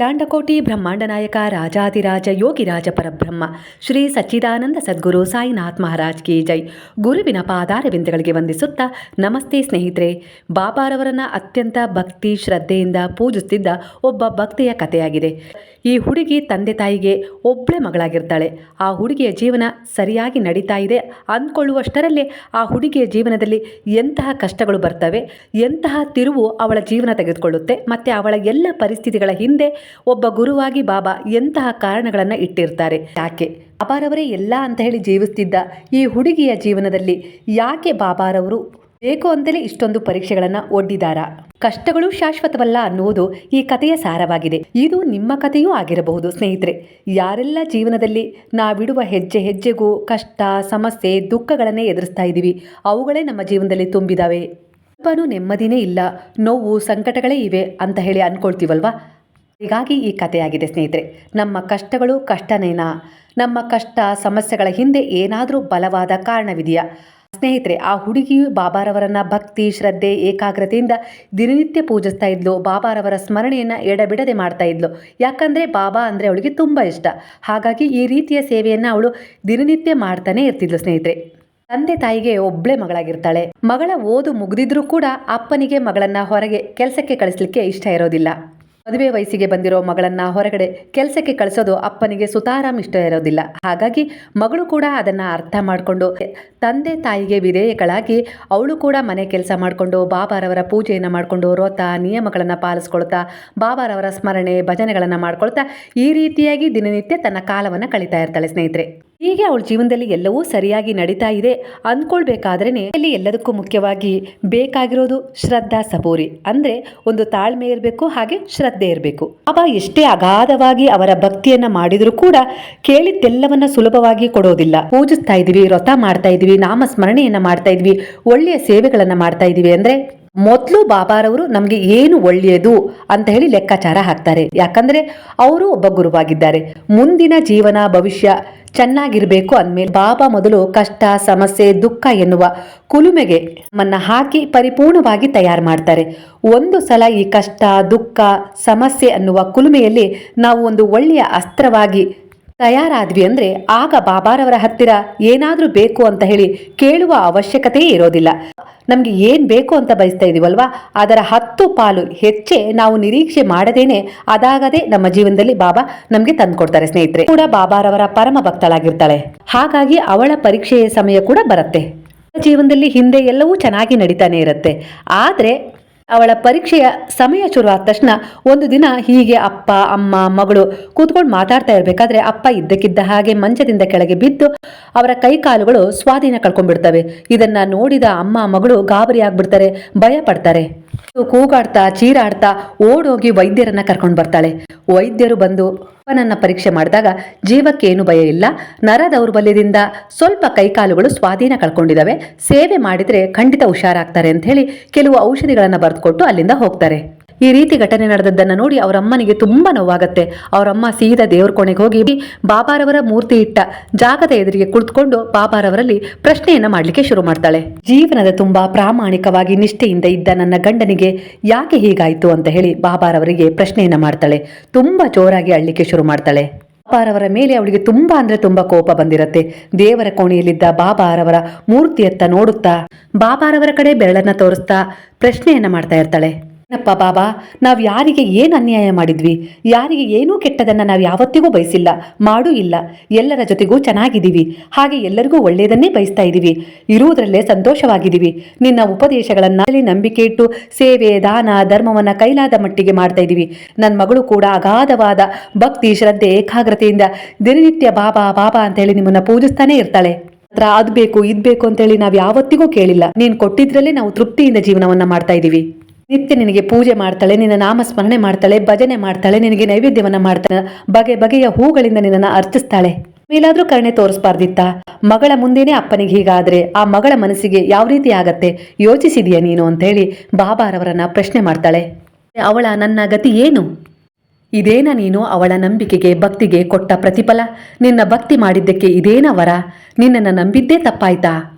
ಲಾಂಡಕೋಟಿ ಬ್ರಹ್ಮಾಂಡ ನಾಯಕ ರಾಜಾದಿರಾಜ ಯೋಗಿರಾಜ ಪರಬ್ರಹ್ಮ, ಶ್ರೀ ಸಚ್ಚಿದಾನಂದ ಸದ್ಗುರು ಸಾಯಿನಾಥ್ ಮಹಾರಾಜ್ ಕಿ ಜೈ. ಗುರುವಿನ ಪಾದಾರವಿಂದಗಳಿಗೆ ವಂದಿಸುತ್ತಾ ನಮಸ್ತೆ ಸ್ನೇಹಿತರೆ. ಬಾಬಾರವರನ್ನ ಅತ್ಯಂತ ಭಕ್ತಿ ಶ್ರದ್ಧೆಯಿಂದ ಪೂಜಿಸುತ್ತಿದ್ದ ಒಬ್ಬ ಭಕ್ತಿಯ ಕಥೆಯಾಗಿದೆ. ಈ ಹುಡುಗಿ ತಂದೆ ತಾಯಿಗೆ ಒಬ್ಬಳೆ ಮಗಳಾಗಿರ್ತಾಳೆ. ಆ ಹುಡುಗಿಯ ಜೀವನ ಸರಿಯಾಗಿ ನಡೀತಾ ಇದೆ ಅಂದ್ಕೊಳ್ಳುವಷ್ಟರಲ್ಲೇ ಆ ಹುಡುಗಿಯ ಜೀವನದಲ್ಲಿ ಎಂತಹ ಕಷ್ಟಗಳು ಬರ್ತವೆ, ಎಂತಹ ತಿರುವು ಅವಳ ಜೀವನ ತೆಗೆದುಕೊಳ್ಳುತ್ತೆ, ಮತ್ತು ಅವಳ ಎಲ್ಲ ಪರಿಸ್ಥಿತಿಗಳ ಹಿಂದೆ ಒಬ್ಬ ಗುರುವಾಗಿ ಬಾಬಾ ಎಂತಹ ಕಾರಣಗಳನ್ನು ಇಟ್ಟಿರ್ತಾರೆ? ಯಾಕೆ? ಬಾಬಾರವರೇ ಎಲ್ಲ ಅಂತ ಹೇಳಿ ಜೀವಿಸ್ತಿದ್ದ ಈ ಹುಡುಗಿಯ ಜೀವನದಲ್ಲಿ ಯಾಕೆ ಬಾಬಾರವರು ಬೇಕು ಅಂತಲೇ ಇಷ್ಟೊಂದು ಪರೀಕ್ಷೆಗಳನ್ನು ಒಡ್ಡಿದಾರ? ಕಷ್ಟಗಳು ಶಾಶ್ವತವಲ್ಲ ಅನ್ನುವುದು ಈ ಕಥೆಯ ಸಾರವಾಗಿದೆ. ಇದು ನಿಮ್ಮ ಕಥೆಯೂ ಆಗಿರಬಹುದು ಸ್ನೇಹಿತರೆ. ಯಾರೆಲ್ಲ ಜೀವನದಲ್ಲಿ ನಾವಿಡುವ ಹೆಜ್ಜೆ ಹೆಜ್ಜೆಗೂ ಕಷ್ಟ, ಸಮಸ್ಯೆ, ದುಃಖಗಳನ್ನೇ ಎದುರಿಸ್ತಾ ಇದ್ದೀವಿ, ಅವುಗಳೇ ನಮ್ಮ ಜೀವನದಲ್ಲಿ ತುಂಬಿದಾವೆ. ಸ್ವಲ್ಪನೂ ನೆಮ್ಮದಿನೇ ಇಲ್ಲ, ನೋವು, ಸಂಕಟಗಳೇ ಇವೆ ಅಂತ ಹೇಳಿ ಅನ್ಕೊಳ್ತೀವಲ್ವಾ? ಹೀಗಾಗಿ ಈ ಕಥೆಯಾಗಿದೆ ಸ್ನೇಹಿತರೆ. ನಮ್ಮ ಕಷ್ಟಗಳು ಕಷ್ಟನೇನಾ? ನಮ್ಮ ಕಷ್ಟ ಸಮಸ್ಯೆಗಳ ಹಿಂದೆ ಏನಾದರೂ ಬಲವಾದ ಕಾರಣವಿದೆಯಾ? ಸ್ನೇಹಿತರೆ, ಆ ಹುಡುಗಿಯು ಬಾಬಾರವರನ್ನ ಭಕ್ತಿ, ಶ್ರದ್ಧೆ, ಏಕಾಗ್ರತೆಯಿಂದ ದಿನನಿತ್ಯ ಪೂಜಿಸ್ತಾ ಇದ್ಲು. ಬಾಬಾರವರ ಸ್ಮರಣೆಯನ್ನು ಎಡಬಿಡದೆ ಮಾಡ್ತಾ ಇದ್ಲು. ಯಾಕಂದರೆ ಬಾಬಾ ಅಂದರೆ ಅವಳಿಗೆ ತುಂಬ ಇಷ್ಟ. ಹಾಗಾಗಿ ಈ ರೀತಿಯ ಸೇವೆಯನ್ನು ಅವಳು ದಿನನಿತ್ಯ ಮಾಡ್ತಾನೆ ಇರ್ತಿದ್ಲು ಸ್ನೇಹಿತರೆ. ತಂದೆ ತಾಯಿಗೆ ಒಬ್ಳೆ ಮಗಳಾಗಿರ್ತಾಳೆ. ಮಗಳ ಓದು ಮುಗಿದಿದ್ರೂ ಕೂಡ ಅಪ್ಪನಿಗೆ ಮಗಳನ್ನ ಹೊರಗೆ ಕೆಲಸಕ್ಕೆ ಕಳಿಸ್ಲಿಕ್ಕೆ ಇಷ್ಟ ಇರೋದಿಲ್ಲ. ಮದುವೆ ವಯಸ್ಸಿಗೆ ಬಂದಿರೋ ಮಗಳನ್ನ ಹೊರಗಡೆ ಕೆಲಸಕ್ಕೆ ಕಳಿಸೋದು ಅಪ್ಪನಿಗೆ ಸುತಾರಾಮ್ ಇಷ್ಟ ಇರೋದಿಲ್ಲ. ಹಾಗಾಗಿ ಮಗಳು ಕೂಡ ಅದನ್ನ ಅರ್ಥ ಮಾಡಿಕೊಂಡು ತಂದೆ ತಾಯಿಗೆ ವಿಧೇಯಗಳಾಗಿ ಅವಳು ಕೂಡ ಮನೆ ಕೆಲಸ ಮಾಡಿಕೊಂಡು ಬಾಬಾರವರ ಪೂಜೆಯನ್ನು ಮಾಡಿಕೊಂಡು ವ್ರತ ನಿಯಮಗಳನ್ನು ಪಾಲಿಸ್ಕೊಳ್ತಾ ಬಾಬಾರವರ ಸ್ಮರಣೆ ಭಜನೆಗಳನ್ನು ಮಾಡ್ಕೊಳ್ತಾ ಈ ರೀತಿಯಾಗಿ ದಿನನಿತ್ಯ ತನ್ನ ಕಾಲವನ್ನು ಕಳೀತಾ ಇರ್ತಾಳೆ ಸ್ನೇಹಿತರೆ. ಹೀಗೆ ಅವಳ ಜೀವನದಲ್ಲಿ ಎಲ್ಲವೂ ಸರಿಯಾಗಿ ನಡೀತಾ ಇದೆ. ಅಂದ್ಕೊಳ್ಬೇಕಾದ್ರೇನೆ ಇಲ್ಲಿ ಎಲ್ಲದಕ್ಕೂ ಮುಖ್ಯವಾಗಿ ಬೇಕಾಗಿರೋದು ಶ್ರದ್ಧಾ ಸಬೋರಿ. ಅಂದ್ರೆ ಒಂದು ತಾಳ್ಮೆ ಇರಬೇಕು, ಹಾಗೆ ಶ್ರದ್ಧೆ ಇರಬೇಕು. ಬಾಬಾ ಎಷ್ಟೇ ಅಗಾಧವಾಗಿ ಅವರ ಭಕ್ತಿಯನ್ನ ಮಾಡಿದರೂ ಕೂಡ ಕೇಳಿದ್ದೆಲ್ಲವನ್ನ ಸುಲಭವಾಗಿ ಕೊಡೋದಿಲ್ಲ. ಪೂಜಿಸ್ತಾ ಇದೀವಿ ವ್ರತ ಮಾಡ್ತಾ ಇದೀವಿ ನಾಮ ಸ್ಮರಣೆಯನ್ನ ಮಾಡ್ತಾ ಇದೀವಿ ಒಳ್ಳೆಯ ಸೇವೆಗಳನ್ನ ಮಾಡ್ತಾ ಇದೀವಿ ಅಂದ್ರೆ ಮೊದಲು ಬಾಬಾರವರು ನಮಗೆ ಏನು ಒಳ್ಳೆಯದು ಅಂತ ಹೇಳಿ ಲೆಕ್ಕಾಚಾರ ಹಾಕ್ತಾರೆ. ಯಾಕಂದ್ರೆ ಅವರು ಒಬ್ಬ ಗುರುವಾಗಿದ್ದಾರೆ. ಮುಂದಿನ ಜೀವನ, ಭವಿಷ್ಯ ಚೆನ್ನಾಗಿರಬೇಕು ಅಂದಮೇಲೆ ಬಾಬಾ ಮೊದಲು ಕಷ್ಟ, ಸಮಸ್ಯೆ, ದುಃಖ ಎನ್ನುವ ಕುಲುಮೆಗೆ ನಮ್ಮನ್ನ ಹಾಕಿ ಪರಿಪೂರ್ಣವಾಗಿ ತಯಾರು ಮಾಡ್ತಾರೆ. ಒಂದು ಸಲ ಈ ಕಷ್ಟ, ದುಃಖ, ಸಮಸ್ಯೆ ಅನ್ನುವ ಕುಲುಮೆಯಲ್ಲಿ ನಾವು ಒಂದು ಒಳ್ಳೆಯ ಅಸ್ತ್ರವಾಗಿ ತಯಾರಾದ್ವಿ ಅಂದ್ರೆ ಆಗ ಬಾಬಾರವರ ಹತ್ತಿರ ಏನಾದರೂ ಬೇಕು ಅಂತ ಹೇಳಿ ಕೇಳುವ ಅವಶ್ಯಕತೆಯೇ ಇರೋದಿಲ್ಲ. ನಮ್ಗೆ ಏನ್ ಬೇಕು ಅಂತ ಬಯಸ್ತಾ ಇದೀವಲ್ವಾ? ಅದರ ಹತ್ತು ಪಾಲು ಹೆಚ್ಚೆ ನಾವು ನಿರೀಕ್ಷೆ ಮಾಡದೇನೆ ಅದಾಗದೆ ನಮ್ಮ ಜೀವನದಲ್ಲಿ ಬಾಬಾ ನಮ್ಗೆ ತಂದ್ಕೊಡ್ತಾರೆ ಸ್ನೇಹಿತರೆ. ಕೂಡ ಬಾಬಾರವರ ಪರಮ ಭಕ್ತಳಾಗಿರ್ತಾಳೆ. ಹಾಗಾಗಿ ಅವಳ ಪರೀಕ್ಷೆಯ ಸಮಯ ಕೂಡ ಬರುತ್ತೆ. ಜೀವನದಲ್ಲಿ ಹಿಂದೆ ಎಲ್ಲವೂ ಚೆನ್ನಾಗಿ ನಡೀತಾನೆ ಇರುತ್ತೆ. ಆದ್ರೆ ಅವಳ ಪರೀಕ್ಷೆಯ ಸಮಯ ಶುರು ಆದ ತಕ್ಷಣ ಒಂದು ದಿನ ಹೀಗೆ ಅಪ್ಪ, ಅಮ್ಮ, ಮಗಳು ಕೂತ್ಕೊಂಡು ಮಾತಾಡ್ತಾ ಇರಬೇಕಾದ್ರೆ ಅಪ್ಪ ಇದ್ದಕ್ಕಿದ್ದ ಹಾಗೆ ಮಂಚದಿಂದ ಕೆಳಗೆ ಬಿದ್ದು ಅವರ ಕೈಕಾಲುಗಳು ಸ್ವಾಧೀನ ಕಳ್ಕೊಂಡ್ಬಿಡ್ತವೆ. ಇದನ್ನ ನೋಡಿದ ಅಮ್ಮ, ಮಗಳು ಗಾಬರಿ ಆಗ್ಬಿಡ್ತಾರೆ, ಭಯ ಪಡ್ತಾರೆ. ಕೂಗಾಡ್ತಾ, ಚೀರಾಡ್ತಾ ಓಡೋಗಿ ವೈದ್ಯರನ್ನ ಕರ್ಕೊಂಡು ಬರ್ತಾಳೆ. ವೈದ್ಯರು ಬಂದು ಅವನನ್ನ ಪರೀಕ್ಷೆ ಮಾಡಿದಾಗ ಜೀವಕ್ಕೇನು ಭಯ ಇಲ್ಲ. ನರ ದೌರ್ಬಲ್ಯದಿಂದ ಸ್ವಲ್ಪ ಕೈಕಾಲುಗಳು ಸ್ವಾಧೀನ ಕಳ್ಕೊಂಡಿದ್ದಾವೆ ಸೇವೆ ಮಾಡಿದರೆ ಖಂಡಿತ ಹುಷಾರಾಗ್ತಾರೆ ಅಂತ ಹೇಳಿ ಕೆಲವು ಔಷಧಿಗಳನ್ನು ಬರೆದುಕೊಟ್ಟು ಅಲ್ಲಿಂದ ಹೋಗ್ತಾರೆ. ಈ ರೀತಿ ಘಟನೆ ನಡೆದದ್ದನ್ನ ನೋಡಿ ಅವರ ಅಮ್ಮನಿಗೆ ತುಂಬಾ ನೋವಾಗತ್ತೆ. ಅವರಮ್ಮ ಸೀದಾ ದೇವ್ರ ಕೋಣೆಗೆ ಹೋಗಿ ಬಾಬಾರವರ ಮೂರ್ತಿ ಇಟ್ಟ ಜಾಗದ ಎದುರಿಗೆ ಕುಳಿತುಕೊಂಡು ಬಾಬಾರವರಲ್ಲಿ ಪ್ರಶ್ನೆಯನ್ನ ಮಾಡಲಿಕ್ಕೆ ಶುರು ಮಾಡ್ತಾಳೆ. ಜೀವನದ ತುಂಬಾ ಪ್ರಾಮಾಣಿಕವಾಗಿ ನಿಷ್ಠೆಯಿಂದ ಇದ್ದ ನನ್ನ ಗಂಡನಿಗೆ ಯಾಕೆ ಹೀಗಾಯ್ತು ಅಂತ ಹೇಳಿ ಬಾಬಾರವರಿಗೆ ಪ್ರಶ್ನೆಯನ್ನ ಮಾಡ್ತಾಳೆ. ತುಂಬಾ ಜೋರಾಗಿ ಅಳ್ಲಿಕ್ಕೆ ಶುರು ಮಾಡ್ತಾಳೆ. ಬಾಬಾರವರ ಮೇಲೆ ಅವಳಿಗೆ ತುಂಬಾ ಅಂದ್ರೆ ತುಂಬಾ ಕೋಪ ಬಂದಿರತ್ತೆ. ದೇವರ ಕೋಣೆಯಲ್ಲಿದ್ದ ಬಾಬಾರವರ ಮೂರ್ತಿಯತ್ತ ನೋಡುತ್ತಾ ಬಾಬಾರವರ ಕಡೆ ಬೆರಳನ್ನ ತೋರಿಸ್ತಾ ಪ್ರಶ್ನೆಯನ್ನ ಮಾಡ್ತಾ ಇರ್ತಾಳೆ. ಏನಪ್ಪ ಬಾಬಾ, ನಾವು ಯಾರಿಗೆ ಏನು ಅನ್ಯಾಯ ಮಾಡಿದ್ವಿ? ಯಾರಿಗೆ ಏನೂ ಕೆಟ್ಟದನ್ನ ನಾವು ಯಾವತ್ತಿಗೂ ಬಯಸಿಲ್ಲ, ಮಾಡೂ ಇಲ್ಲ. ಎಲ್ಲರ ಜೊತೆಗೂ ಚೆನ್ನಾಗಿದ್ದೀವಿ. ಹಾಗೆ ಎಲ್ಲರಿಗೂ ಒಳ್ಳೆಯದನ್ನೇ ಬಯಸ್ತಾ ಇದ್ದೀವಿ ಇರುವುದರಲ್ಲೇ ಸಂತೋಷವಾಗಿದ್ದೀವಿ. ನಿನ್ನ ಉಪದೇಶಗಳನ್ನ ನಂಬಿಕೆ ಇಟ್ಟು ಸೇವೆ, ದಾನ, ಧರ್ಮವನ್ನ ಕೈಲಾದ ಮಟ್ಟಿಗೆ ಮಾಡ್ತಾ ಇದ್ದೀವಿ ನನ್ನ ಮಗಳು ಕೂಡ ಅಗಾಧವಾದ ಭಕ್ತಿ, ಶ್ರದ್ಧೆ, ಏಕಾಗ್ರತೆಯಿಂದ ದಿನನಿತ್ಯ ಬಾಬಾ ಬಾಬಾ ಅಂತ ಹೇಳಿ ನಿಮ್ಮನ್ನ ಪೂಜಿಸ್ತಾನೆ ಇರ್ತಾಳೆ. ಹತ್ರ ಅದ್ ಬೇಕು ಇದ್ ಬೇಕು ಅಂತೇಳಿ ನಾವು ಯಾವತ್ತಿಗೂ ಕೇಳಿಲ್ಲ. ನೀನ್ ಕೊಟ್ಟಿದ್ರಲ್ಲೇ ನಾವು ತೃಪ್ತಿಯಿಂದ ಜೀವನವನ್ನ ಮಾಡ್ತಾ ಇದ್ದೀವಿ ನಿತ್ಯ ನಿನಗೆ ಪೂಜೆ ಮಾಡ್ತಾಳೆ, ನಿನ್ನ ನಾಮ ಸ್ಮರಣೆ ಮಾಡ್ತಾಳೆ, ಭಜನೆ ಮಾಡ್ತಾಳೆ, ನಿನಗೆ ನೈವೇದ್ಯವನ್ನ ಮಾಡ್ತಾಳೆ, ಬಗೆ ಬಗೆಯ ಹೂಗಳಿಂದ ನಿನ್ನನ್ನು ಅರ್ಚಿಸ್ತಾಳೆ. ಮೇಲಾದ್ರೂ ಕರುಣೆ ತೋರಿಸ್ಬಾರ್ದಿತ್ತ? ಮಗಳ ಮುಂದೆನೇ ಅಪ್ಪನಿಗೆ ಹೀಗಾದ್ರೆ ಆ ಮಗಳ ಮನಸ್ಸಿಗೆ ಯಾವ ರೀತಿ ಆಗತ್ತೆ? ಯೋಚಿಸಿದೀಯ ನೀನು ಅಂತ ಹೇಳಿ ಬಾಬಾರವರನ್ನ ಪ್ರಶ್ನೆ ಮಾಡ್ತಾಳೆ. ಅವಳ ನನ್ನ ಗತಿ ಏನು? ಇದೇನ ನೀನು ಅವಳ ನಂಬಿಕೆಗೆ, ಭಕ್ತಿಗೆ ಕೊಟ್ಟ ಪ್ರತಿಫಲ? ನಿನ್ನ ಭಕ್ತಿ ಮಾಡಿದ್ದಕ್ಕೆ ಇದೇನ ವರ? ನಿನ್ನನ್ನು ನಂಬಿದ್ದೇ ತಪ್ಪಾಯ್ತಾ?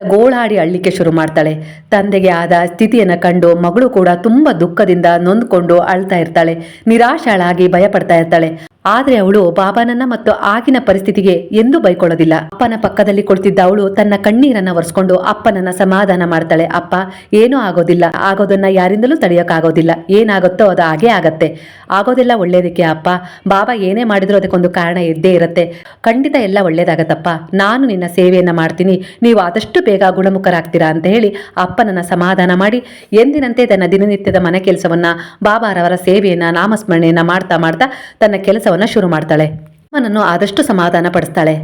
ಗೋಳಾಡಿ ಅಳ್ಳಿಕ್ಕೆ ಶುರು ಮಾಡ್ತಾಳೆ. ತಂದೆಗೆ ಆದ ಸ್ಥಿತಿಯನ್ನು ಕಂಡು ಮಗಳು ಕೂಡ ತುಂಬ ದುಃಖದಿಂದ ನೊಂದ್ಕೊಂಡು ಅಳ್ತಾ ಇರ್ತಾಳೆ. ನಿರಾಶಾಳಾಗಿ ಭಯಪಡ್ತಾ ಇರ್ತಾಳೆ. ಆದ್ರೆ ಅವಳು ಬಾಬಾನನ್ನ ಮತ್ತು ಆಗಿನ ಪರಿಸ್ಥಿತಿಗೆ ಎಂದೂ ಬೈಕೊಳ್ಳೋದಿಲ್ಲ. ಅಪ್ಪನ ಪಕ್ಕದಲ್ಲಿ ಕುಳಿತಿದ್ದ ಅವಳು ತನ್ನ ಕಣ್ಣೀರನ್ನ ಒರೆಸ್ಕೊಂಡು ಅಪ್ಪನನ್ನ ಸಮಾಧಾನ ಮಾಡ್ತಾಳೆ. ಅಪ್ಪ, ಏನೂ ಆಗೋದಿಲ್ಲ. ಆಗೋದನ್ನ ಯಾರಿಂದಲೂ ತಡೆಯೋಕ್ಕಾಗೋದಿಲ್ಲ ಏನಾಗುತ್ತೋ ಅದು ಹಾಗೇ ಆಗತ್ತೆ. ಆಗೋದೆಲ್ಲ ಒಳ್ಳೇದಕ್ಕೆ ಅಪ್ಪ. ಬಾಬಾ ಏನೇ ಮಾಡಿದ್ರು ಅದಕ್ಕೊಂದು ಕಾರಣ ಇದ್ದೇ ಇರುತ್ತೆ. ಖಂಡಿತ ಎಲ್ಲ ಒಳ್ಳೇದಾಗತ್ತಪ್ಪ. ನಾನು ನಿನ್ನ ಸೇವೆಯನ್ನ ಮಾಡ್ತೀನಿ. ನೀವು ಆದಷ್ಟು ಬೇಗ ಗುಣಮುಖರಾಗ್ತೀರಾ ಅಂತ ಹೇಳಿ ಅಪ್ಪನನ್ನ ಸಮಾಧಾನ ಮಾಡಿ ಎಂದಿನಂತೆ ತನ್ನ ದಿನನಿತ್ಯದ ಮನೆ ಕೆಲಸವನ್ನ, ಬಾಬಾರವರ ಸೇವೆಯನ್ನ, ನಾಮಸ್ಮರಣೆಯನ್ನ ಮಾಡ್ತಾ ಮಾಡ್ತಾ ತನ್ನ ಕೆಲಸವನ್ನ ಶುರು ಮಾಡ್ತಾಳೆ. ಅವನನ್ನು ಆದಷ್ಟು ಸಮಾಧಾನ ಪಡಿಸ್ತಾಳೆ.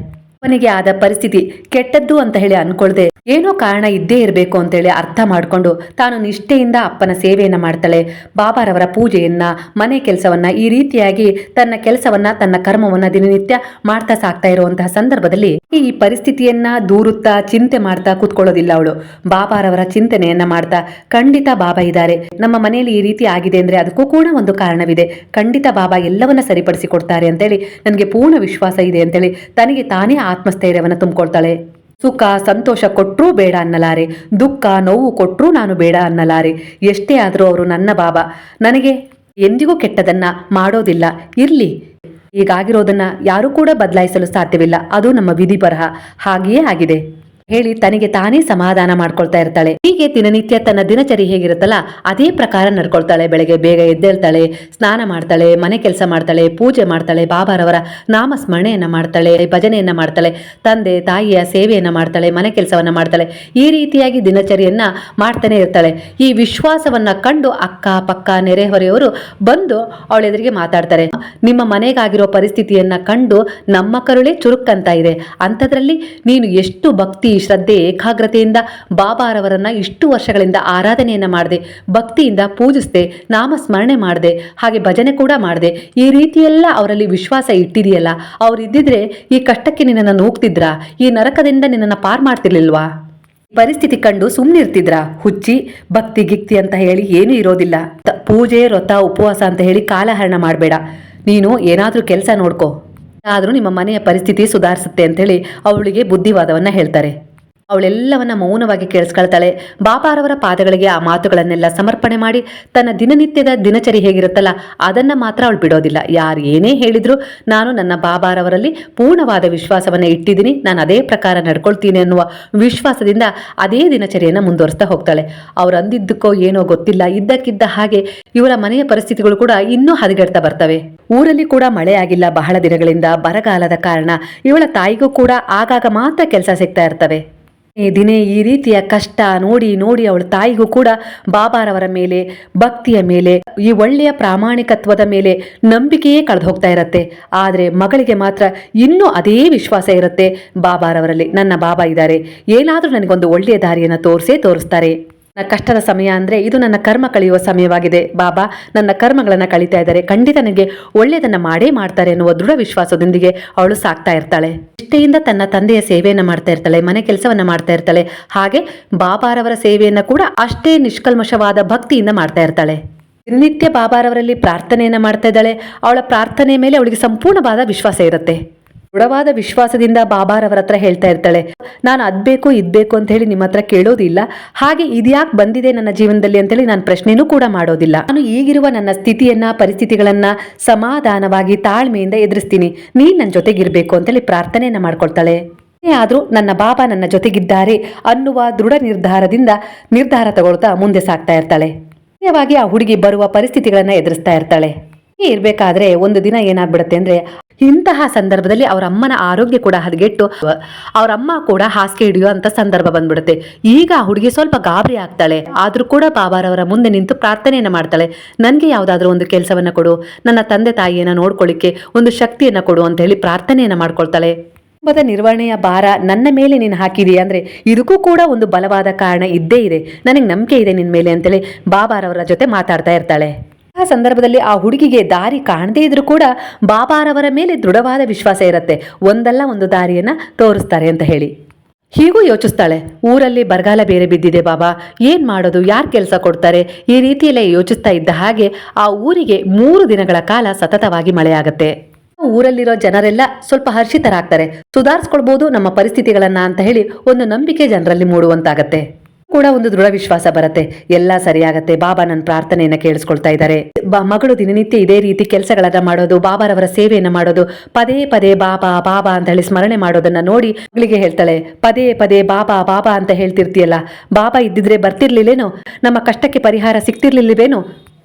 ಅವನಿಗೆ ಆದ ಪರಿಸ್ಥಿತಿ ಕೆಟ್ಟದ್ದು ಅಂತ ಹೇಳಿ ಅನ್ಕೊಳ್ದೆ ಏನೋ ಕಾರಣ ಇದ್ದೇ ಇರಬೇಕು ಅಂತೇಳಿ ಅರ್ಥ ಮಾಡಿಕೊಂಡು ತಾನು ನಿಷ್ಠೆಯಿಂದ ಅಪ್ಪನ ಸೇವೆಯನ್ನ ಮಾಡ್ತಾಳೆ. ಬಾಬಾರವರ ಪೂಜೆಯನ್ನ, ಮನೆ ಕೆಲಸವನ್ನ ಈ ರೀತಿಯಾಗಿ ತನ್ನ ಕೆಲಸವನ್ನ, ತನ್ನ ಕರ್ಮವನ್ನ ದಿನನಿತ್ಯ ಮಾಡ್ತಾ ಸಾಕ್ತಾ ಇರುವಂತಹ ಸಂದರ್ಭದಲ್ಲಿ ಈ ಪರಿಸ್ಥಿತಿಯನ್ನ ದೂರುತ್ತಾ ಚಿಂತೆ ಮಾಡ್ತಾ ಕೂತ್ಕೊಳ್ಳೋದಿಲ್ಲ ಅವಳು. ಬಾಬಾರವರ ಚಿಂತನೆಯನ್ನ ಮಾಡ್ತಾ ಖಂಡಿತ ಬಾಬಾ ಇದ್ದಾರೆ. ನಮ್ಮ ಮನೆಯಲ್ಲಿ ಈ ರೀತಿ ಆಗಿದೆ ಅಂದ್ರೆ ಅದಕ್ಕೂ ಕೂಡ ಒಂದು ಕಾರಣವಿದೆ. ಖಂಡಿತ ಬಾಬಾ ಎಲ್ಲವನ್ನ ಸರಿಪಡಿಸಿ ಕೊಡ್ತಾರೆ ಅಂತೇಳಿ ನನಗೆ ಪೂರ್ಣ ವಿಶ್ವಾಸ ಇದೆ ಅಂತೇಳಿ ತನಗೆ ತಾನೇ ಆತ್ಮಸ್ಥೈರ್ಯವನ್ನ ತುಂಬಿಕೊಳ್ತಾಳೆ. ಸುಖ, ಸಂತೋಷ ಕೊಟ್ಟರೂ ಬೇಡ ಅನ್ನಲಾರೆ. ದುಃಖ, ನೋವು ಕೊಟ್ಟರೂ ನಾನು ಬೇಡ ಅನ್ನಲಾರೆ. ಎಷ್ಟೇ ಆದರೂ ಅವರು ನನ್ನ ಬಾಬಾ. ನನಗೆ ಎಂದಿಗೂ ಕೆಟ್ಟದನ್ನ ಮಾಡೋದಿಲ್ಲ. ಇರ್ಲಿ. ಹೀಗಾಗಿರೋದನ್ನ ಯಾರೂ ಕೂಡ ಬದಲಾಯಿಸಲು ಸಾಧ್ಯವಿಲ್ಲ. ಅದು ನಮ್ಮ ವಿಧಿ ಬರಹ ಹಾಗೆಯೇ ಆಗಿದೆ. ಹೇಳಿ ತನಗೆ ತಾನೇ ಸಮಾಧಾನ ಮಾಡ್ಕೊಳ್ತಾ ಇರ್ತಾಳೆ. ಹೀಗೆ ದಿನನಿತ್ಯ ತನ್ನ ದಿನಚರಿ ಹೇಗಿರುತ್ತಲ್ಲ, ಅದೇ ಪ್ರಕಾರ ನಡ್ಕೊಳ್ತಾಳೆ. ಬೆಳಗ್ಗೆ ಬೇಗ ಎದ್ದೇಳ್ತಾಳೆ, ಸ್ನಾನ ಮಾಡ್ತಾಳೆ, ಮನೆ ಕೆಲಸ ಮಾಡ್ತಾಳೆ, ಪೂಜೆ ಮಾಡ್ತಾಳೆ, ಬಾಬಾರವರ ನಾಮ ಸ್ಮರಣೆಯನ್ನ ಮಾಡ್ತಾಳೆ, ಭಜನೆಯನ್ನ ಮಾಡ್ತಾಳೆ, ತಂದೆ, ತಾಯಿಯ ಸೇವೆಯನ್ನ ಮಾಡ್ತಾಳೆ, ಮನೆ ಕೆಲಸವನ್ನ ಮಾಡ್ತಾಳೆ. ಈ ರೀತಿಯಾಗಿ ದಿನಚರಿಯನ್ನ ಮಾಡ್ತಾನೆ ಇರ್ತಾಳೆ. ಈ ವಿಶ್ವಾಸವನ್ನ ಕಂಡು ಅಕ್ಕ ಪಕ್ಕ ನೆರೆಹೊರೆಯವರು ಬಂದು ಅವಳ ಎದುರಿಗೆ ಮಾತಾಡ್ತಾರೆ. ನಿಮ್ಮ ಮನೆಗಾಗಿರೋ ಪರಿಸ್ಥಿತಿಯನ್ನ ಕಂಡು ನಮ್ಮ ಕರುಳೆ ಚುರುಕಂತ ಇದೆ. ಅಂಥದ್ರಲ್ಲಿ ನೀನು ಎಷ್ಟು ಭಕ್ತಿ ಶ್ರದ್ಧೆ, ಏಕಾಗ್ರತೆಯಿಂದ ಬಾಬಾರವರನ್ನ ಇಷ್ಟು ವರ್ಷಗಳಿಂದ ಆರಾಧನೆಯನ್ನ ಮಾಡಿದೆ, ಭಕ್ತಿಯಿಂದ ಪೂಜಿಸ್ದೆ ನಾಮ ಸ್ಮರಣೆ ಮಾಡಿದೆ, ಹಾಗೆ ಭಜನೆ ಕೂಡ ಮಾಡಿದೆ. ಈ ರೀತಿಯೆಲ್ಲ ಅವರಲ್ಲಿ ವಿಶ್ವಾಸ ಇಟ್ಟಿದೆಯಲ್ಲ, ಅವರಿದ್ದಿದ್ರೆ ಈ ಕಷ್ಟಕ್ಕೆ ನಿನ್ನನ್ನು ನೂಗ್ತಿದ್ರಾ ಈ ನರಕದಿಂದ ನಿನ್ನನ್ನು ಪಾರ್ ಮಾಡ್ತಿರ್ಲಿಲ್ವಾ? ಪರಿಸ್ಥಿತಿ ಕಂಡು ಸುಮ್ಮನಿರ್ತಿದ್ರ ಹುಚ್ಚಿ, ಭಕ್ತಿ ಗಿಕ್ತಿ ಅಂತ ಹೇಳಿ ಏನೂ ಇರೋದಿಲ್ಲ. ಪೂಜೆ, ವ್ರತ, ಉಪವಾಸ ಅಂತ ಹೇಳಿ ಕಾಲಹರಣ ಮಾಡಬೇಡ. ನೀನು ಏನಾದರೂ ಕೆಲಸ ನೋಡ್ಕೋ. ಆದರೂ ನಿಮ್ಮ ಮನೆಯ ಪರಿಸ್ಥಿತಿ ಸುಧಾರಿಸುತ್ತೆ ಅಂತೇಳಿ ಅವಳಿಗೆ ಬುದ್ಧಿವಾದವನ್ನ ಹೇಳ್ತಾರೆ. ಅವಳೆಲ್ಲವನ್ನ ಮೌನವಾಗಿ ಕೇಳಿಸ್ಕೊಳ್ತಾಳೆ. ಬಾಬಾರವರ ಪಾದಗಳಿಗೆ ಆ ಮಾತುಗಳನ್ನೆಲ್ಲ ಸಮರ್ಪಣೆ ಮಾಡಿ ತನ್ನ ದಿನನಿತ್ಯದ ದಿನಚರಿ ಹೇಗಿರುತ್ತಲ್ಲ, ಅದನ್ನ ಮಾತ್ರ ಅವಳು ಬಿಡೋದಿಲ್ಲ. ಯಾರು ಏನೇ ಹೇಳಿದ್ರು, ನಾನು ನನ್ನ ಬಾಬಾರವರಲ್ಲಿ ಪೂರ್ಣವಾದ ವಿಶ್ವಾಸವನ್ನ ಇಟ್ಟಿದ್ದೀನಿ. ನಾನು ಅದೇ ಪ್ರಕಾರ ನಡ್ಕೊಳ್ತೀನಿ ಅನ್ನುವ ವಿಶ್ವಾಸದಿಂದ ಅದೇ ದಿನಚರಿಯನ್ನ ಮುಂದುವರಿಸ್ತಾ ಹೋಗ್ತಾಳೆ. ಅವ್ರು ಅಂದಿದ್ದಕ್ಕೋ ಏನೋ ಗೊತ್ತಿಲ್ಲ. ಇದ್ದಕ್ಕಿದ್ದ ಹಾಗೆ ಇವರ ಮನೆಯ ಪರಿಸ್ಥಿತಿಗಳು ಕೂಡ ಇನ್ನೂ ಹದಗೆಡ್ತಾ ಬರ್ತವೆ. ಊರಲ್ಲಿ ಕೂಡ ಮಳೆ ಆಗಿಲ್ಲ. ಬಹಳ ದಿನಗಳಿಂದ ಬರಗಾಲದ ಕಾರಣ ಇವಳ ತಾಯಿಗೂ ಕೂಡ ಆಗಾಗ ಮಾತ್ರ ಕೆಲಸ ಸಿಗ್ತಾ ಇರ್ತವೆ. ದಿನೇ ಈ ರೀತಿಯ ಕಷ್ಟ ನೋಡಿ ನೋಡಿ ಅವಳ ತಾಯಿಗೂ ಕೂಡ ಬಾಬಾರವರ ಮೇಲೆ, ಭಕ್ತಿಯ ಮೇಲೆ, ಈ ಒಳ್ಳೆಯ ಪ್ರಾಮಾಣಿಕತ್ವದ ಮೇಲೆ ನಂಬಿಕೆಯೇ ಕಳೆದು ಹೋಗ್ತಾ ಇರತ್ತೆ. ಆದರೆ ಮಗಳಿಗೆ ಮಾತ್ರ ಇನ್ನೂ ಅದೇ ವಿಶ್ವಾಸ ಇರುತ್ತೆ ಬಾಬಾರವರಲ್ಲಿ. ನನ್ನ ಬಾಬಾ ಇದ್ದಾರೆ. ಏನಾದರೂ ನನಗೊಂದು ಒಳ್ಳೆಯ ದಾರಿಯನ್ನು ತೋರಿಸೇ ತೋರಿಸ್ತಾರೆ. ನನ್ನ ಕಷ್ಟದ ಸಮಯ ಅಂದ್ರೆ ಇದು ನನ್ನ ಕರ್ಮ ಕಳೆಯುವ ಸಮಯವಾಗಿದೆ. ಬಾಬಾ, ನನ್ನ ಕರ್ಮಗಳನ್ನು ಕಳೀತಾ ಇದ್ದಾರೆ. ಖಂಡಿತ ನನಗೆ ಒಳ್ಳೆಯದನ್ನ ಮಾಡೇ ಮಾಡ್ತಾರೆ ಎನ್ನುವ ದೃಢ ವಿಶ್ವಾಸದೊಂದಿಗೆ ಅವಳು ಸಾಕ್ತಾ ಇರ್ತಾಳೆ. ನಿಷ್ಠೆಯಿಂದ ತನ್ನ ತಂದೆಯ ಸೇವೆಯನ್ನು ಮಾಡ್ತಾ ಇರ್ತಾಳೆ, ಮನೆ ಕೆಲಸವನ್ನು ಮಾಡ್ತಾ ಇರ್ತಾಳೆ. ಹಾಗೆ ಬಾಬಾರವರ ಸೇವೆಯನ್ನು ಕೂಡ ಅಷ್ಟೇ ನಿಷ್ಕಲ್ಮಶವಾದ ಭಕ್ತಿಯಿಂದ ಮಾಡ್ತಾ ಇರ್ತಾಳೆ. ದಿನನಿತ್ಯ ಬಾಬಾರವರಲ್ಲಿ ಪ್ರಾರ್ಥನೆಯನ್ನು ಮಾಡ್ತಾ ಇದ್ದಾಳೆ. ಅವಳ ಪ್ರಾರ್ಥನೆ ಮೇಲೆ ಅವಳಿಗೆ ಸಂಪೂರ್ಣವಾದ ವಿಶ್ವಾಸ ಇರುತ್ತೆ. ದೃಢವಾದ ವಿಶ್ವಾಸದಿಂದ ಬಾಬಾರವರ ಹತ್ರ ಹೇಳ್ತಾ ಇರ್ತಾಳೆ. ನಾನು ಅದ್ಬೇಕು ಇದ್ಬೇಕು ಅಂತ ಹೇಳಿ ನಿಮ್ಮ ಹತ್ರ ಕೇಳೋದಿಲ್ಲ. ಹಾಗೆ ಇದ್ಯಾಕೆ ಬಂದಿದೆ ನನ್ನ ಜೀವನದಲ್ಲಿ ಅಂತೇಳಿ ನಾನು ಪ್ರಶ್ನೆನೂ ಕೂಡ ಮಾಡೋದಿಲ್ಲ. ನಾನು ಈಗಿರುವ ನನ್ನ ಸ್ಥಿತಿಯನ್ನ, ಪರಿಸ್ಥಿತಿಗಳನ್ನ ಸಮಾಧಾನವಾಗಿ, ತಾಳ್ಮೆಯಿಂದ ಎದುರಿಸ್ತೀನಿ. ನೀನ್ ನನ್ನ ಜೊತೆಗಿರ್ಬೇಕು ಅಂತೇಳಿ ಪ್ರಾರ್ಥನೆಯನ್ನ ಮಾಡ್ಕೊಳ್ತಾಳೆ. ಆದರೂ ನನ್ನ ಬಾಬಾ ನನ್ನ ಜೊತೆಗಿದ್ದಾರೆ ಅನ್ನುವ ದೃಢ ನಿರ್ಧಾರದಿಂದ ನಿರ್ಧಾರ ತಗೊಳ್ತಾ ಮುಂದೆ ಸಾಗ್ತಾ ಇರ್ತಾಳೆ. ಮುಖ್ಯವಾಗಿ ಆ ಹುಡುಗಿ ಬರುವ ಪರಿಸ್ಥಿತಿಗಳನ್ನ ಎದುರಿಸ್ತಾ ಇರ್ತಾಳೆ. ಇರ್ಬೇಕಾದ್ರೆ ಒಂದು ದಿನ ಏನಾಗ್ಬಿಡುತ್ತೆ ಅಂದ್ರೆ ಇಂತಹ ಸಂದರ್ಭದಲ್ಲಿ ಅವರ ಅಮ್ಮನ ಆರೋಗ್ಯ ಕೂಡ ಹದಗೆಟ್ಟು, ಅವ್ರ ಅಮ್ಮ ಕೂಡ ಹಾಸಿಗೆ ಹಿಡಿಯುವಂತ ಸಂದರ್ಭ ಬಂದ್ಬಿಡುತ್ತೆ. ಈಗ ಹುಡುಗಿ ಸ್ವಲ್ಪ ಗಾಬರಿ ಆಗ್ತಾಳೆ. ಆದ್ರೂ ಕೂಡ ಬಾಬಾರವರ ಮುಂದೆ ನಿಂತು ಪ್ರಾರ್ಥನೆಯನ್ನ ಮಾಡ್ತಾಳೆ. ನನಗೆ ಯಾವ್ದಾದ್ರು ಒಂದು ಕೆಲಸವನ್ನ ಕೊಡು. ನನ್ನ ತಂದೆ ತಾಯಿಯನ್ನ ನೋಡ್ಕೊಳ್ಳಿಕ್ಕೆ ಒಂದು ಶಕ್ತಿಯನ್ನ ಕೊಡು ಅಂತ ಹೇಳಿ ಪ್ರಾರ್ಥನೆಯನ್ನ ಮಾಡ್ಕೊಳ್ತಾಳೆ. ಕುಟುಂಬದ ನಿರ್ವಹಣೆಯ ಭಾರ ನನ್ನ ಮೇಲೆ ನೀನು ಹಾಕಿದೀಯ ಅಂದ್ರೆ ಇದಕ್ಕೂ ಕೂಡ ಒಂದು ಬಲವಾದ ಕಾರಣ ಇದ್ದೇ ಇದೆ. ನನಗೆ ನಂಬಿಕೆ ಇದೆ ನಿನ್ನ ಮೇಲೆ ಅಂತೇಳಿ ಬಾಬಾರವರ ಜೊತೆ ಮಾತಾಡ್ತಾ ಇರ್ತಾಳೆ. ಆ ಸಂದರ್ಭದಲ್ಲಿ ಆ ಹುಡುಗಿಗೆ ದಾರಿ ಕಾಣದೇ ಇದ್ರೂ ಕೂಡ ಬಾಬಾರವರ ಮೇಲೆ ದೃಢವಾದ ವಿಶ್ವಾಸ ಇರುತ್ತೆ. ಒಂದಲ್ಲ ಒಂದು ದಾರಿಯನ್ನ ತೋರಿಸ್ತಾರೆ ಅಂತ ಹೇಳಿ. ಹೀಗೂ ಯೋಚಿಸ್ತಾಳೆ. ಊರಲ್ಲಿ ಬರಗಾಲ ಬೇರೆ ಬಿದ್ದಿದೆ ಬಾಬಾ. ಏನ್ ಮಾಡೋದು? ಯಾರು ಕೆಲಸ ಕೊಡ್ತಾರೆ? ಈ ರೀತಿಯಲ್ಲೇ ಯೋಚಿಸ್ತಾ ಇದ್ದ ಹಾಗೆ ಆ ಊರಿಗೆ ಮೂರು ದಿನಗಳ ಕಾಲ ಸತತವಾಗಿ ಮಳೆಯಾಗತ್ತೆ. ಊರಲ್ಲಿರೋ ಜನರೆಲ್ಲ ಸ್ವಲ್ಪ ಹರ್ಷಿತರಾಗ್ತಾರೆ. ಸುಧಾರಿಸ್ಕೊಳ್ಬಹುದು ನಮ್ಮ ಪರಿಸ್ಥಿತಿಗಳನ್ನ ಅಂತ ಹೇಳಿ ಒಂದು ನಂಬಿಕೆ ಜನರಲ್ಲಿ ಮೂಡುವಂತಾಗತ್ತೆ. ಕೂಡ ಒಂದು ದೃಢ ವಿಶ್ವಾಸ ಬರುತ್ತೆ. ಎಲ್ಲ ಸರಿಯಾಗತ್ತೆ. ಬಾಬಾ ನನ್ನ ಪ್ರಾರ್ಥನೆಯನ್ನ ಕೇಳಿಸ್ಕೊಳ್ತಾ ಇದ್ದಾರೆ. ಮಗಳು ದಿನನಿತ್ಯ ಇದೇ ರೀತಿ ಕೆಲಸಗಳನ್ನ ಮಾಡೋದು, ಬಾಬಾರವರ ಸೇವೆಯನ್ನ ಮಾಡೋದು, ಪದೇ ಪದೇ ಬಾಬಾ ಬಾಬಾ ಅಂತ ಹೇಳಿ ಸ್ಮರಣೆ ಮಾಡೋದನ್ನ ನೋಡಿ ಮಗಳಿಗೆ ಹೇಳ್ತಾಳೆ, ಪದೇ ಪದೇ ಬಾಬಾ ಬಾಬಾ ಅಂತ ಹೇಳ್ತಿರ್ತೀಯಲ್ಲ, ಬಾಬಾ ಇದ್ದಿದ್ರೆ ಬರ್ತಿರ್ಲಿಲ್ಲೇನೋ? ನಮ್ಮ ಕಷ್ಟಕ್ಕೆ ಪರಿಹಾರ ಸಿಗ್ತಿರ್ಲಿಲ್ಲವೇನೋ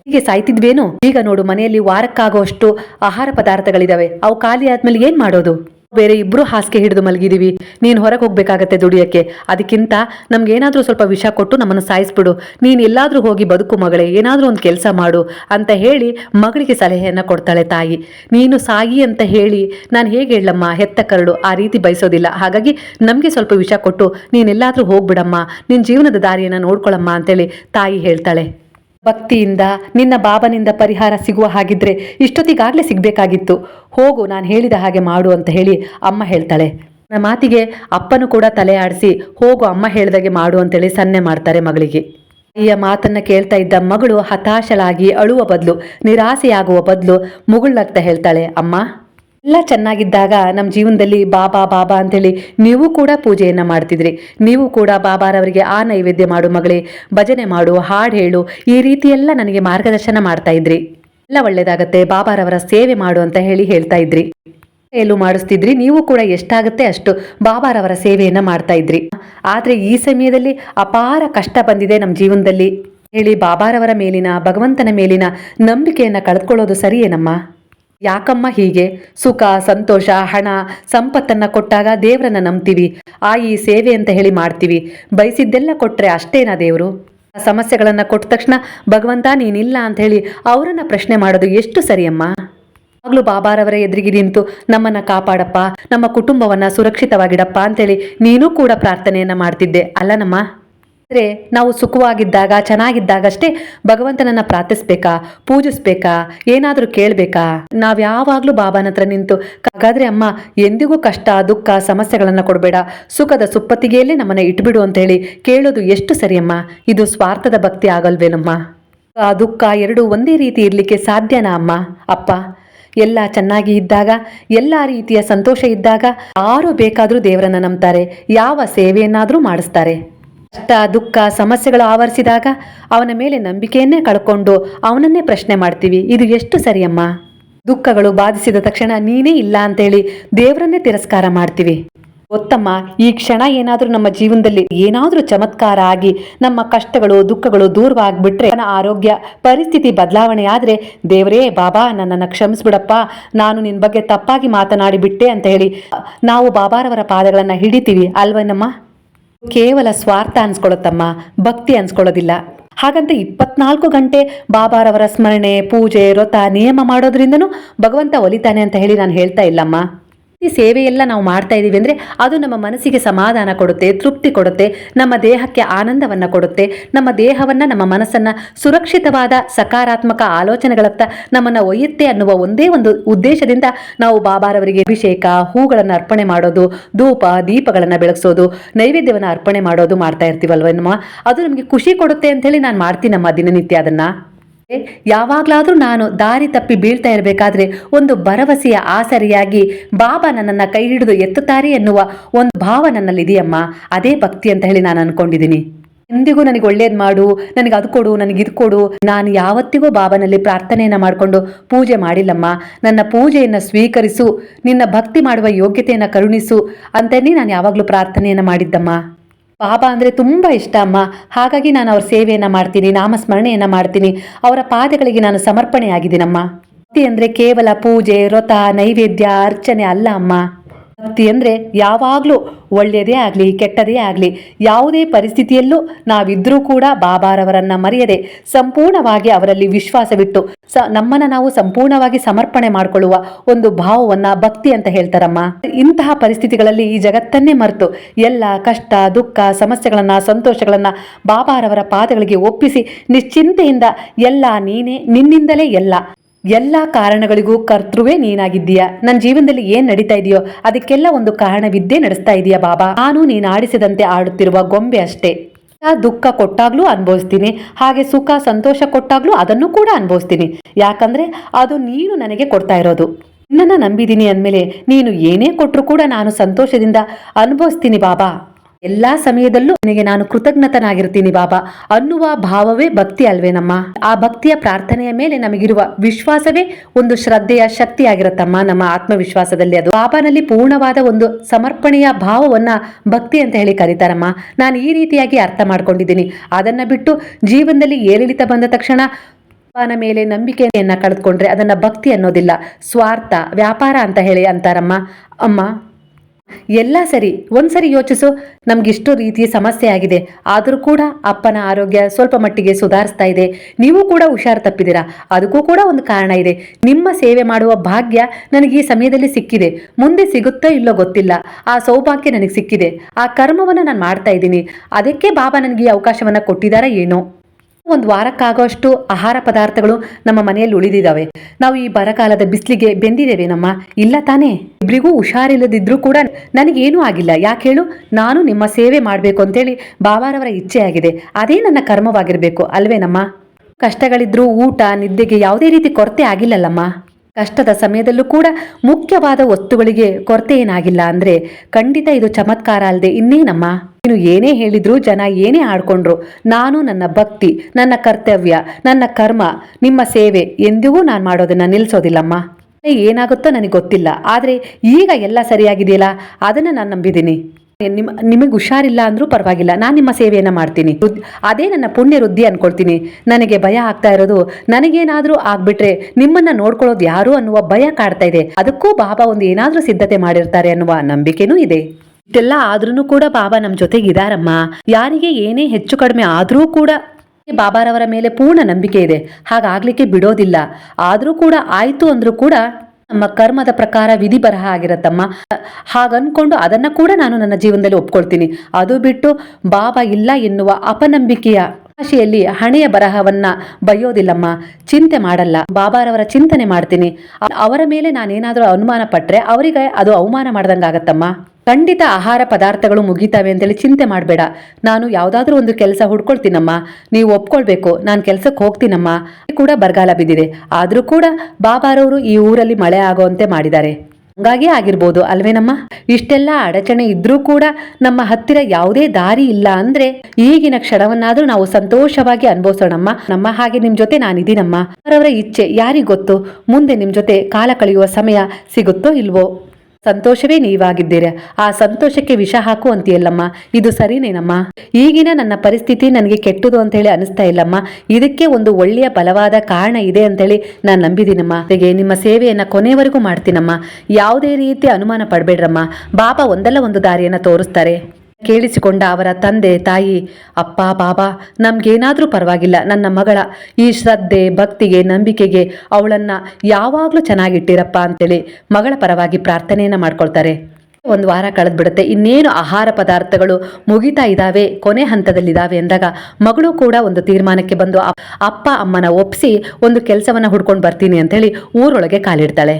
ಹೀಗೆ ಸಾಯ್ತಿದ್ವೇನು? ಈಗ ನೋಡು ಮನೆಯಲ್ಲಿ ವಾರಕ್ಕಾಗುವಷ್ಟು ಆಹಾರ ಪದಾರ್ಥಗಳಿದಾವೆ. ಅವು ಖಾಲಿ ಆದ್ಮೇಲೆ ಏನ್ ಮಾಡೋದು? ಬೇರೆ ಇಬ್ರು ಹಾಸಿಗೆ ಹಿಡಿದು ಮಲಗಿದೀವಿ. ನೀನು ಹೊರಗೆ ಹೋಗ್ಬೇಕಾಗತ್ತೆ ದುಡಿಯಕ್ಕೆ. ಅದಕ್ಕಿಂತ ನಮ್ಗೆ ಏನಾದ್ರೂ ಸ್ವಲ್ಪ ವಿಷ ಕೊಟ್ಟು ನಮ್ಮನ್ನು ಸಾಯಿಸ್ಬಿಡು. ನೀನು ಎಲ್ಲಾದ್ರೂ ಹೋಗಿ ಬದುಕು ಮಗಳೇ, ಏನಾದರೂ ಒಂದು ಕೆಲಸ ಮಾಡು ಅಂತ ಹೇಳಿ ಮಗಳಿಗೆ ಸಲಹೆಯನ್ನ ಕೊಡ್ತಾಳೆ ತಾಯಿ. ನೀನು ಸಾಯಿ ಅಂತ ಹೇಳಿ ನಾನು ಹೇಗೆ ಹೇಳಮ್ಮ ಹೆತ್ತ ಕರಡು, ಆ ರೀತಿ ಬಯಸೋದಿಲ್ಲ. ಹಾಗಾಗಿ ನಮಗೆ ಸ್ವಲ್ಪ ವಿಷ ಕೊಟ್ಟು ನೀನೆಲ್ಲಾದರೂ ಹೋಗ್ಬಿಡಮ್ಮ. ನಿನ್ನ ಜೀವನದ ದಾರಿಯನ್ನ ನೋಡ್ಕೊಳಮ್ಮ ಅಂತೇಳಿ ತಾಯಿ ಹೇಳ್ತಾಳೆ. ಭಕ್ತಿಯಿಂದ ನಿನ್ನ ಬಾಬನಿಂದ ಪರಿಹಾರ ಸಿಗುವ ಹಾಗಿದ್ರೆ ಇಷ್ಟೊತ್ತಿಗಾಗಲೇ ಸಿಗಬೇಕಾಗಿತ್ತು. ಹೋಗು, ನಾನು ಹೇಳಿದ ಹಾಗೆ ಮಾಡು ಅಂತ ಹೇಳಿ ಅಮ್ಮ ಹೇಳ್ತಾಳೆ. ನನ್ನ ಮಾತಿಗೆ ಅಪ್ಪನು ಕೂಡ ತಲೆ ಆಡಿಸಿ, ಹೋಗು, ಅಮ್ಮ ಹೇಳ್ದಾಗೆ ಮಾಡು ಅಂತೇಳಿ ಸನ್ನೆ ಮಾಡ್ತಾರೆ ಮಗಳಿಗೆ. ಈ ಮಾತನ್ನ ಕೇಳ್ತಾ ಇದ್ದ ಮಗಳು ಹತಾಶಳಾಗಿ ಅಳುವ ಬದಲು, ನಿರಾಸೆಯಾಗುವ ಬದಲು ಮುಗುಳ್ನಗ್ತಾ ಹೇಳ್ತಾಳೆ, ಅಮ್ಮ ಎಲ್ಲ ಚೆನ್ನಾಗಿದ್ದಾಗ ನಮ್ಮ ಜೀವನದಲ್ಲಿ ಬಾಬಾ ಬಾಬಾ ಅಂತೇಳಿ ನೀವು ಕೂಡ ಪೂಜೆಯನ್ನು ಮಾಡ್ತಿದ್ರಿ. ನೀವು ಕೂಡ ಬಾಬಾರವರಿಗೆ ಆ ನೈವೇದ್ಯ ಮಾಡು ಮಗಳೇ, ಭಜನೆ ಮಾಡು, ಹಾಡು ಹೇಳು, ಈ ರೀತಿಯೆಲ್ಲ ನನಗೆ ಮಾರ್ಗದರ್ಶನ ಮಾಡ್ತಾ ಇದ್ರಿ. ಎಲ್ಲ ಒಳ್ಳೇದಾಗತ್ತೆ, ಬಾಬಾರವರ ಸೇವೆ ಮಾಡು ಅಂತ ಹೇಳಿ ಹೇಳ್ತಾ ಇದ್ರಿ. ಎಲ್ಲು ಮಾಡಿಸ್ತಿದ್ರಿ, ನೀವು ಕೂಡ ಎಷ್ಟಾಗುತ್ತೆ ಅಷ್ಟು ಬಾಬಾರವರ ಸೇವೆಯನ್ನು ಮಾಡ್ತಾ ಇದ್ರಿ. ಆದರೆ ಈ ಸಮಯದಲ್ಲಿ ಅಪಾರ ಕಷ್ಟ ಬಂದಿದೆ ನಮ್ಮ ಜೀವನದಲ್ಲಿ. ಹೇಳಿ, ಬಾಬಾರವರ ಮೇಲಿನ, ಭಗವಂತನ ಮೇಲಿನ ನಂಬಿಕೆಯನ್ನ ಕಳೆದುಕೊಳ್ಳೋದು ಸರಿಯೇನಮ್ಮ? ಯಾಕಮ್ಮ ಹೀಗೆ? ಸುಖ, ಸಂತೋಷ, ಹಣ, ಸಂಪತ್ತನ್ನ ಕೊಟ್ಟಾಗ ದೇವರನ್ನ ನಂಬ್ತೀವಿ. ಆ ಈ ಸೇವೆ ಅಂತ ಹೇಳಿ ಮಾಡ್ತೀವಿ. ಬಯಸಿದ್ದೆಲ್ಲ ಕೊಟ್ರೆ ಅಷ್ಟೇನಾ ದೇವರು? ಸಮಸ್ಯೆಗಳನ್ನ ಕೊಟ್ಟ ತಕ್ಷಣ, ಭಗವಂತ ನೀನಿಲ್ಲ ಅಂತ ಹೇಳಿ ಅವರನ್ನ ಪ್ರಶ್ನೆ ಮಾಡೋದು ಎಷ್ಟು ಸರಿಯಮ್ಮ? ಆಗ್ಲೂ ಬಾಬಾರವರ ಎದುರಿಗೆ ನಿಂತು ನಮ್ಮನ್ನ ಕಾಪಾಡಪ್ಪ, ನಮ್ಮ ಕುಟುಂಬವನ್ನ ಸುರಕ್ಷಿತವಾಗಿಡಪ್ಪ ಅಂತೇಳಿ ನೀನು ಕೂಡ ಪ್ರಾರ್ಥನೆಯನ್ನ ಮಾಡ್ತಿದ್ದೆ. ಅಲ್ಲನಮ್ಮ? ಅಂದ್ರೆ ನಾವು ಸುಖವಾಗಿದ್ದಾಗ, ಚೆನ್ನಾಗಿದ್ದಾಗಷ್ಟೇ ಭಗವಂತನನ್ನ ಪ್ರಾರ್ಥಿಸ್ಬೇಕಾ, ಪೂಜಿಸ್ಬೇಕಾ, ಏನಾದರೂ ಕೇಳಬೇಕಾ? ನಾವು ಯಾವಾಗಲೂ ಬಾಬಾನ ಹತ್ರ ನಿಂತು, ಹಾಗಾದ್ರೆ ಅಮ್ಮ, ಎಂದಿಗೂ ಕಷ್ಟ, ದುಃಖ, ಸಮಸ್ಯೆಗಳನ್ನು ಕೊಡಬೇಡ. ಸುಖದ ಸುಪ್ಪತ್ತಿಗೆಯಲ್ಲೇ ನಮ್ಮನ್ನ ಇಟ್ಬಿಡು ಅಂತ ಹೇಳಿ ಕೇಳೋದು ಎಷ್ಟು ಸರಿಯಮ್ಮ? ಇದು ಸ್ವಾರ್ಥದ ಭಕ್ತಿ ಆಗಲ್ವೇನಮ್ಮ? ಆ ದುಃಖ ಎರಡು ಒಂದೇ ರೀತಿ ಇರಲಿಕ್ಕೆ ಸಾಧ್ಯನಾ ಅಮ್ಮ? ಅಪ್ಪ, ಎಲ್ಲ ಚೆನ್ನಾಗಿ ಇದ್ದಾಗ, ಎಲ್ಲ ರೀತಿಯ ಸಂತೋಷ ಇದ್ದಾಗ, ಯಾರು ಬೇಕಾದರೂ ದೇವರನ್ನ ನಂಬ್ತಾರೆ, ಯಾವ ಸೇವೆಯನ್ನಾದರೂ ಮಾಡಿಸ್ತಾರೆ. ಕಷ್ಟ ದುಃಖ, ಸಮಸ್ಯೆಗಳು ಆವರಿಸಿದಾಗ ಅವನ ಮೇಲೆ ನಂಬಿಕೆಯನ್ನೇ ಕಳ್ಕೊಂಡು ಅವನನ್ನೇ ಪ್ರಶ್ನೆ ಮಾಡ್ತೀವಿ, ಇದು ಎಷ್ಟು ಸರಿಯಮ್ಮ? ದುಃಖಗಳು ಬಾಧಿಸಿದ ತಕ್ಷಣ ನೀನೇ ಇಲ್ಲ ಅಂತೇಳಿ ದೇವರನ್ನೇ ತಿರಸ್ಕಾರ ಮಾಡ್ತೀವಿ. ಗೊತ್ತಮ್ಮ ಈ ಕ್ಷಣ ಏನಾದರೂ ನಮ್ಮ ಜೀವನದಲ್ಲಿ ಏನಾದರೂ ಚಮತ್ಕಾರ ಆಗಿ ನಮ್ಮ ಕಷ್ಟಗಳು, ದುಃಖಗಳು ದೂರವಾಗ್ಬಿಟ್ರೆ ನನ್ನ ಆರೋಗ್ಯ ಪರಿಸ್ಥಿತಿ ಬದಲಾವಣೆ ಆದರೆ ದೇವರೇ, ಬಾಬಾ, ನನ್ನನ್ನು ಕ್ಷಮಿಸ್ಬಿಡಪ್ಪ, ನಾನು ನಿನ್ ಬಗ್ಗೆ ತಪ್ಪಾಗಿ ಮಾತನಾಡಿಬಿಟ್ಟೆ ಅಂತ ಹೇಳಿ ನಾವು ಬಾಬಾರವರ ಪಾದಗಳನ್ನು ಹಿಡಿತೀವಿ, ಅಲ್ವನಮ್ಮ? ಕೇವಲ ಸ್ವಾರ್ಥ ಅನ್ಸ್ಕೊಳ್ಳುತ್ತಮ್ಮ, ಭಕ್ತಿ ಅನ್ಸ್ಕೊಳ್ಳೋದಿಲ್ಲ. ಹಾಗಂತ ಇಪ್ಪತ್ನಾಲ್ಕು ಗಂಟೆ ಬಾಬಾರವರ ಸ್ಮರಣೆ, ಪೂಜೆ, ವ್ರತ, ನಿಯಮ ಮಾಡೋದ್ರಿಂದನೂ ಭಗವಂತ ಒಲಿತಾನೆ ಅಂತ ಹೇಳಿ ನಾನು ಹೇಳ್ತಾ ಇಲ್ಲಮ್ಮ. ಈ ಸೇವೆಯೆಲ್ಲ ನಾವು ಮಾಡ್ತಾ ಇದ್ದೀವಿ ಅಂದರೆ ಅದು ನಮ್ಮ ಮನಸ್ಸಿಗೆ ಸಮಾಧಾನ ಕೊಡುತ್ತೆ, ತೃಪ್ತಿ ಕೊಡುತ್ತೆ, ನಮ್ಮ ದೇಹಕ್ಕೆ ಆನಂದವನ್ನು ಕೊಡುತ್ತೆ, ನಮ್ಮ ದೇಹವನ್ನು, ನಮ್ಮ ಮನಸ್ಸನ್ನು ಸುರಕ್ಷಿತವಾದ ಸಕಾರಾತ್ಮಕ ಆಲೋಚನೆಗಳತ್ತ ನಮ್ಮನ್ನು ಒಯ್ಯುತ್ತೆ ಅನ್ನುವ ಒಂದೇ ಒಂದು ಉದ್ದೇಶದಿಂದ ನಾವು ಬಾಬಾರವರಿಗೆ ಅಭಿಷೇಕ, ಹೂಗಳನ್ನು ಅರ್ಪಣೆ ಮಾಡೋದು, ಧೂಪ, ದೀಪಗಳನ್ನು ಬೆಳಗಿಸೋದು, ನೈವೇದ್ಯವನ್ನು ಅರ್ಪಣೆ ಮಾಡೋದು ಮಾಡ್ತಾ ಇರ್ತೀವಲ್ವ ಅದು ನಮಗೆ ಖುಷಿ ಕೊಡುತ್ತೆ ಅಂತ ಹೇಳಿ ನಾನು ಮಾಡ್ತೀನಿ ನಮ್ಮ ದಿನನಿತ್ಯ ಅದನ್ನು. ಯಾವಾಗಲಾದರೂ ನಾನು ದಾರಿ ತಪ್ಪಿ ಬೀಳ್ತಾ ಇರಬೇಕಾದ್ರೆ ಒಂದು ಭರವಸೆಯ ಆಸರಿಯಾಗಿ ಬಾಬಾ ನನ್ನನ್ನು ಕೈ ಹಿಡಿದು ಎತ್ತುತ್ತಾರೆ ಎನ್ನುವ ಒಂದು ಭಾವ ನನ್ನಲ್ಲಿದೆಯಮ್ಮ. ಅದೇ ಭಕ್ತಿ ಅಂತ ಹೇಳಿ ನಾನು ಅನ್ಕೊಂಡಿದ್ದೀನಿ. ಎಂದಿಗೂ ನನಗೆ ಒಳ್ಳೇದು ಮಾಡು, ನನಗೆ ಅದು ಕೊಡು, ನನಗೆ ಇದು ಕೊಡು. ನಾನು ಯಾವತ್ತಿಗೂ ಬಾಬನಲ್ಲಿ ಪ್ರಾರ್ಥನೆಯನ್ನ ಮಾಡಿಕೊಂಡು ಪೂಜೆ ಮಾಡಿಲ್ಲಮ್ಮ. ನನ್ನ ಪೂಜೆಯನ್ನು ಸ್ವೀಕರಿಸು, ನಿನ್ನ ಭಕ್ತಿ ಮಾಡುವ ಯೋಗ್ಯತೆಯನ್ನು ಕರುಣಿಸು ಅಂತಲೇ ನಾನು ಯಾವಾಗಲೂ ಪ್ರಾರ್ಥನೆಯನ್ನು ಮಾಡಿದ್ದಮ್ಮ. ಬಾಬಾ ಅಂದರೆ ತುಂಬ ಇಷ್ಟ ಅಮ್ಮ. ಹಾಗಾಗಿ ನಾನು ಅವ್ರ ಸೇವೆಯನ್ನು ಮಾಡ್ತೀನಿ, ನಾಮಸ್ಮರಣೆಯನ್ನು ಮಾಡ್ತೀನಿ. ಅವರ ಪಾದಗಳಿಗೆ ನಾನು ಸಮರ್ಪಣೆಯಾಗಿದ್ದೀನಮ್ಮ. ಭಕ್ತಿ ಅಂದರೆ ಕೇವಲ ಪೂಜೆ, ವ್ರತ, ನೈವೇದ್ಯ, ಅರ್ಚನೆ ಅಲ್ಲ ಅಮ್ಮ. ಭಕ್ತಿ ಅಂದರೆ ಯಾವಾಗಲೂ ಒಳ್ಳೆಯದೇ ಆಗಲಿ, ಕೆಟ್ಟದೇ ಆಗಲಿ, ಯಾವುದೇ ಪರಿಸ್ಥಿತಿಯಲ್ಲೂ ನಾವಿದ್ರೂ ಕೂಡ ಬಾಬಾರವರನ್ನ ಮರೆಯದೆ ಸಂಪೂರ್ಣವಾಗಿ ಅವರಲ್ಲಿ ವಿಶ್ವಾಸವಿಟ್ಟು ಸ, ನಮ್ಮನ್ನು ನಾವು ಸಂಪೂರ್ಣವಾಗಿ ಸಮರ್ಪಣೆ ಮಾಡಿಕೊಳ್ಳುವ ಒಂದು ಭಾವವನ್ನ ಭಕ್ತಿ ಅಂತ ಹೇಳ್ತಾರಮ್ಮ. ಇಂತಹ ಪರಿಸ್ಥಿತಿಗಳಲ್ಲಿ ಈ ಜಗತ್ತನ್ನೇ ಮರೆತು ಎಲ್ಲ ಕಷ್ಟ, ದುಃಖ, ಸಮಸ್ಯೆಗಳನ್ನ, ಸಂತೋಷಗಳನ್ನ ಬಾಬಾರವರ ಪಾದಗಳಿಗೆ ಒಪ್ಪಿಸಿ ನಿಶ್ಚಿಂತೆಯಿಂದ ಎಲ್ಲ ನೀನೇ, ನಿನ್ನಿಂದಲೇ ಎಲ್ಲ ಎಲ್ಲ ಕಾರಣಗಳಿಗೂ ಕರ್ತೃವೇ ನೀನಾಗಿದ್ದೀಯ. ನನ್ನ ಜೀವನದಲ್ಲಿ ಏನ್ ನಡೀತಾ ಇದೆಯೋ ಅದಕ್ಕೆಲ್ಲ ಒಂದು ಕಾರಣವಿದ್ದೇ ನಡೆಸ್ತಾ ಇದೀಯ ಬಾಬಾ. ನಾನು ನೀನು ಆಡಿಸಿದಂತೆ ಆಡುತ್ತಿರುವ ಗೊಂಬೆ ಅಷ್ಟೇ. ದುಃಖ ಕೊಟ್ಟಾಗ್ಲೂ ಅನುಭವಿಸ್ತೀನಿ. ಹಾಗೆ ಸುಖ, ಸಂತೋಷ ಕೊಟ್ಟಾಗ್ಲೂ ಅದನ್ನು ಕೂಡ ಅನುಭವಿಸ್ತೀನಿ. ಯಾಕಂದ್ರೆ ಅದು ನೀನು ನನಗೆ ಕೊಡ್ತಾ ಇರೋದು. ನಿನ್ನನ್ನು ನಂಬಿದ್ದೀನಿ ಅಂದಮೇಲೆ ನೀನು ಏನೇ ಕೊಟ್ಟರು ಕೂಡ ನಾನು ಸಂತೋಷದಿಂದ ಅನುಭವಿಸ್ತೀನಿ ಬಾಬಾ. ಎಲ್ಲ ಸಮಯದಲ್ಲೂ ನಿನಗೆ ನಾನು ಕೃತಜ್ಞತನಾಗಿರ್ತೀನಿ ಬಾಬಾ. ಅನ್ನುವ ಭಾವವೇ ಭಕ್ತಿ ಅಲ್ವೇನಮ್ಮ ಆ ಭಕ್ತಿಯ ಪ್ರಾರ್ಥನೆಯ ಮೇಲೆ ನಮಗಿರುವ ವಿಶ್ವಾಸವೇ ಒಂದು ಶ್ರದ್ಧೆಯ ಶಕ್ತಿಯಾಗಿರುತ್ತಮ್ಮ ನಮ್ಮ ಆತ್ಮವಿಶ್ವಾಸದಲ್ಲಿ. ಅದು ಬಾಬಾನಲ್ಲಿ ಪೂರ್ಣವಾದ ಒಂದು ಸಮರ್ಪಣೆಯ ಭಾವವನ್ನ ಭಕ್ತಿ ಅಂತ ಹೇಳಿ ಕರೀತಾರಮ್ಮ. ನಾನು ಈ ರೀತಿಯಾಗಿ ಅರ್ಥ ಮಾಡ್ಕೊಂಡಿದ್ದೀನಿ. ಅದನ್ನ ಬಿಟ್ಟು ಜೀವನದಲ್ಲಿ ಏರಿಳಿತ ಬಂದ ತಕ್ಷಣ ಬಾಬಾನ ಮೇಲೆ ನಂಬಿಕೆಯನ್ನ ಕಳೆದುಕೊಂಡ್ರೆ ಅದನ್ನ ಭಕ್ತಿ ಅನ್ನೋದಿಲ್ಲ. ಸ್ವಾರ್ಥ, ವ್ಯಾಪಾರ ಅಂತ ಹೇಳಿ ಅಂತಾರಮ್ಮ. ಅಮ್ಮ ಎಲ್ಲ ಸರಿ ಒಂದ್ಸರಿ ಯೋಚಿಸು, ನಮ್ಗಿಷ್ಟು ರೀತಿಯ ಸಮಸ್ಯೆ ಆಗಿದೆ. ಆದರೂ ಕೂಡ ಅಪ್ಪನ ಆರೋಗ್ಯ ಸ್ವಲ್ಪ ಮಟ್ಟಿಗೆ ಸುಧಾರಿಸ್ತಾ ಇದೆ. ನೀವು ಕೂಡ ಹುಷಾರು ತಪ್ಪಿದ್ದೀರಾ? ಅದಕ್ಕೂ ಕೂಡ ಒಂದು ಕಾರಣ ಇದೆ. ನಿಮ್ಮ ಸೇವೆ ಮಾಡುವ ಭಾಗ್ಯ ನನಗೆ ಈ ಸಮಯದಲ್ಲಿ ಸಿಕ್ಕಿದೆ. ಮುಂದೆ ಸಿಗುತ್ತೋ ಇಲ್ಲೋ ಗೊತ್ತಿಲ್ಲ. ಆ ಸೌಭಾಗ್ಯ ನನಗೆ ಸಿಕ್ಕಿದೆ. ಆ ಕರ್ಮವನ್ನು ನಾನು ಮಾಡ್ತಾ ಇದ್ದೀನಿ. ಅದಕ್ಕೆ ಬಾಬಾ ನನಗೆ ಈ ಅವಕಾಶವನ್ನ ಕೊಟ್ಟಿದ್ದಾರಾ ಏನೋ? ಒಂದು ವಾರಕ್ಕಾಗೋಷ್ಟು ಆಹಾರ ಪದಾರ್ಥಗಳು ನಮ್ಮ ಮನೆಯಲ್ಲಿ ಉಳಿದಿದ್ದಾವೆ. ನಾವು ಈ ಬರಕಾಲದ ಬಿಸಿಲಿಗೆ ಬೆಂದಿದ್ದೇವೆ ನಮ್ಮ. ಇಲ್ಲ ತಾನೇ? ಇಬ್ರಿಗೂ ಹುಷಾರಿಲ್ಲದಿದ್ರೂ ಕೂಡ ನನಗೇನೂ ಆಗಿಲ್ಲ. ಯಾಕೆ ಹೇಳು? ನಾನು ನಿಮ್ಮ ಸೇವೆ ಮಾಡಬೇಕು ಅಂತೇಳಿ ಬಾಬಾರವರ ಇಚ್ಛೆ ಆಗಿದೆ. ಅದೇ ನನ್ನ ಕರ್ಮವಾಗಿರಬೇಕು ಅಲ್ವೇನಮ್ಮ ಕಷ್ಟಗಳಿದ್ರೂ ಊಟ, ನಿದ್ದೆಗೆ ಯಾವುದೇ ರೀತಿ ಕೊರತೆ ಆಗಿಲ್ಲಲ್ಲಮ್ಮ. ಕಷ್ಟದ ಸಮಯದಲ್ಲೂ ಕೂಡ ಮುಖ್ಯವಾದ ವಸ್ತುಗಳಿಗೆ ಕೊರತೆ ಏನಾಗಿಲ್ಲ ಅಂದ್ರೆ ಖಂಡಿತ ಇದು ಚಮತ್ಕಾರ ಅಲ್ಲದೆ ಇನ್ನೇನಮ್ಮ? ನೀನು ಏನೇ ಹೇಳಿದ್ರು ಜನ ಏನೇ ಆಡ್ಕೊಂಡ್ರು, ನಾನು ನನ್ನ ಭಕ್ತಿ, ನನ್ನ ಕರ್ತವ್ಯ, ನನ್ನ ಕರ್ಮ, ನಿಮ್ಮ ಸೇವೆ ಎಂದಿಗೂ ನಾನು ಮಾಡೋದನ್ನ ನಿಲ್ಲಿಸೋದಿಲ್ಲಮ್ಮ ಏನಾಗುತ್ತೋ ನನಗೆ ಗೊತ್ತಿಲ್ಲ, ಆದರೆ ಈಗ ಎಲ್ಲ ಸರಿಯಾಗಿದೆಯಲ್ಲ? ಅದನ್ನು ನಾನು ನಂಬಿದ್ದೀನಿ. ನಿಮ್ಮ, ನಿಮಗೆ ಹುಷಾರಿಲ್ಲ ಅಂದ್ರೂ ಪರವಾಗಿಲ್ಲ. ನಾನು ನಿಮ್ಮ ಸೇವೆಯನ್ನು ಮಾಡ್ತೀನಿ. ಅದೇ ನನ್ನ ಪುಣ್ಯ ವೃದ್ಧಿ ಅನ್ಕೊಳ್ತೀನಿ. ನನಗೆ ಭಯ ಆಗ್ತಾ ಇರೋದು, ನನಗೇನಾದ್ರೂ ಆಗ್ಬಿಟ್ರೆ ನಿಮ್ಮನ್ನ ನೋಡ್ಕೊಳ್ಳೋದು ಯಾರು ಅನ್ನುವ ಭಯ ಕಾಡ್ತಾ ಇದೆ. ಅದಕ್ಕೂ ಬಾಬಾ ಒಂದು ಏನಾದ್ರೂ ಸಿದ್ಧತೆ ಮಾಡಿರ್ತಾರೆ ಅನ್ನುವ ನಂಬಿಕೆನೂ ಇದೆ. ಇದೆಲ್ಲ ಆದ್ರೂ ಕೂಡ ಬಾಬಾ ನಮ್ಮ ಜೊತೆಗೆ ಇದಾರಮ್ಮ. ಯಾರಿಗೆ ಏನೇ ಹೆಚ್ಚು ಕಡಿಮೆ ಆದ್ರೂ ಕೂಡ ಬಾಬಾರವರ ಮೇಲೆ ಪೂರ್ಣ ನಂಬಿಕೆ ಇದೆ. ಹಾಗಾಗ್ಲಿಕ್ಕೆ ಬಿಡೋದಿಲ್ಲ. ಆದ್ರೂ ಕೂಡ ಆಯ್ತು ಅಂದ್ರೂ ಕೂಡ ನಮ್ಮ ಕರ್ಮದ ಪ್ರಕಾರ ವಿಧಿ ಬರಹ ಆಗಿರತ್ತಮ್ಮ. ಹಾಗನ್ಕೊಂಡು ಅದನ್ನ ಕೂಡ ನಾನು ನನ್ನ ಜೀವನದಲ್ಲಿ ಒಪ್ಕೊಳ್ತೀನಿ. ಅದು ಬಿಟ್ಟು ಬಾಬಾ ಇಲ್ಲ ಎನ್ನುವ ಅಪನಂಬಿಕೆಯ ಭಾಷೆಯಲ್ಲಿ ಹಣೆಯ ಬರಹವನ್ನ ಬಯ್ಯೋದಿಲ್ಲಮ್ಮ. ಚಿಂತೆ ಮಾಡಲ್ಲ. ಬಾಬಾರವರ ಚಿಂತನೆ ಮಾಡ್ತೀನಿ. ಅವರ ಮೇಲೆ ನಾನೇನಾದರೂ ಅನುಮಾನ ಪಟ್ಟರೆ ಅವರಿಗೆ ಅದು ಅವಮಾನ ಮಾಡ್ದಂಗಾಗತ್ತಮ್ಮ. ಖಂಡಿತ ಆಹಾರ ಪದಾರ್ಥಗಳು ಮುಗಿತಾವೆ ಅಂತೇಳಿ ಚಿಂತೆ ಮಾಡಬೇಡ. ನಾನು ಯಾವುದಾದ್ರೂ ಒಂದು ಕೆಲಸ ಹುಡ್ಕೊಳ್ತೀನಮ್ಮ. ನೀವು ಒಪ್ಕೊಳ್ಬೇಕು. ನಾನು ಕೆಲಸಕ್ಕೆ ಹೋಗ್ತೀನಮ್ಮ. ಕೂಡ ಬರಗಾಲ ಬಿದ್ದಿದೆ. ಆದರೂ ಕೂಡ ಬಾಬಾರವರು ಈ ಊರಲ್ಲಿ ಮಳೆ ಆಗೋವಂತೆ ಮಾಡಿದ್ದಾರೆ. ಹಂಗಾಗಿ ಆಗಿರ್ಬೋದು ಅಲ್ವೇನಮ್ಮ ಇಷ್ಟೆಲ್ಲ ಅಡಚಣೆ ಇದ್ರೂ ಕೂಡ ನಮ್ಮ ಹತ್ತಿರ ಯಾವುದೇ ದಾರಿ ಇಲ್ಲ ಅಂದ್ರೆ ಈಗಿನ ಕ್ಷಣವನ್ನಾದ್ರೂ ನಾವು ಸಂತೋಷವಾಗಿ ಅನುಭವಿಸೋಣಮ್ಮ ನಮ್ಮ ಹಾಗೆ ನಿಮ್ ಜೊತೆ ನಾನಿದ್ದೀನಮ್ಮ. ಅವರವರ ಇಚ್ಛೆ ಯಾರಿಗೊತ್ತು ಮುಂದೆ ನಿಮ್ ಜೊತೆ ಕಾಲ ಕಳೆಯುವ ಸಮಯ ಸಿಗುತ್ತೋ ಇಲ್ವೋ? ಸಂತೋಷವೇ ನೀವಾಗಿದ್ದೀರಾ. ಆ ಸಂತೋಷಕ್ಕೆ ವಿಷ ಹಾಕು ಅಂತೀಯಲ್ಲಮ್ಮ ಇದು ಸರಿನೇನಮ್ಮ? ಈಗಿನ ನನ್ನ ಪರಿಸ್ಥಿತಿ ನನಗೆ ಕೆಟ್ಟದು ಅಂತ ಹೇಳಿ ಅನಿಸ್ತಾ ಇಲ್ಲಮ್ಮ. ಇದಕ್ಕೆ ಒಂದು ಒಳ್ಳೆಯ ಬಲವಾದ ಕಾರಣ ಇದೆ ಅಂತೇಳಿ ನಾನು ನಂಬಿದ್ದೀನಮ್ಮ. ಹಾಗೆ ನಿಮ್ಮ ಸೇವೆಯನ್ನ ಕೊನೆವರೆಗೂ ಮಾಡ್ತೀನಮ್ಮ. ಯಾವುದೇ ರೀತಿ ಅನುಮಾನ ಪಡಬೇಡ್ರಮ್ಮ. ಬಾಬಾ ಒಂದಲ್ಲ ಒಂದು ದಾರಿಯನ್ನ ತೋರಿಸ್ತಾರೆ. ಕೇಳಿಸಿಕೊಂಡ ಅವರ ತಂದೆ, ತಾಯಿ, ಅಪ್ಪ, ಬಾಬಾ, ನಮಗೇನಾದರೂ ಪರವಾಗಿಲ್ಲ. ನನ್ನ ಮಗಳ ಈ ಶ್ರದ್ಧೆ, ಭಕ್ತಿಗೆ, ನಂಬಿಕೆಗೆ ಅವಳನ್ನ ಯಾವಾಗಲೂ ಚೆನ್ನಾಗಿಟ್ಟಿರಪ್ಪ ಅಂತೇಳಿ ಮಗಳ ಪರವಾಗಿ ಪ್ರಾರ್ಥನೆಯನ್ನು ಮಾಡ್ಕೊಳ್ತಾರೆ. ಒಂದು ವಾರ ಕಳೆದ್ಬಿಡುತ್ತೆ. ಇನ್ನೇನು ಆಹಾರ ಪದಾರ್ಥಗಳು ಮುಗಿತಾ ಇದ್ದಾವೆ ಕೊನೆ ಹಂತದಲ್ಲಿದ್ದಾವೆ ಅಂದಾಗ ಮಗಳು ಕೂಡ ಒಂದು ತೀರ್ಮಾನಕ್ಕೆ ಬಂದು ಅಪ್ಪ, ಅಮ್ಮನ ಒಪ್ಪಿಸಿ ಒಂದು ಕೆಲಸವನ್ನ ಹುಡ್ಕೊಂಡು ಬರ್ತೀನಿ ಅಂತೇಳಿ ಊರೊಳಗೆ ಕಾಲಿಡ್ತಾಳೆ.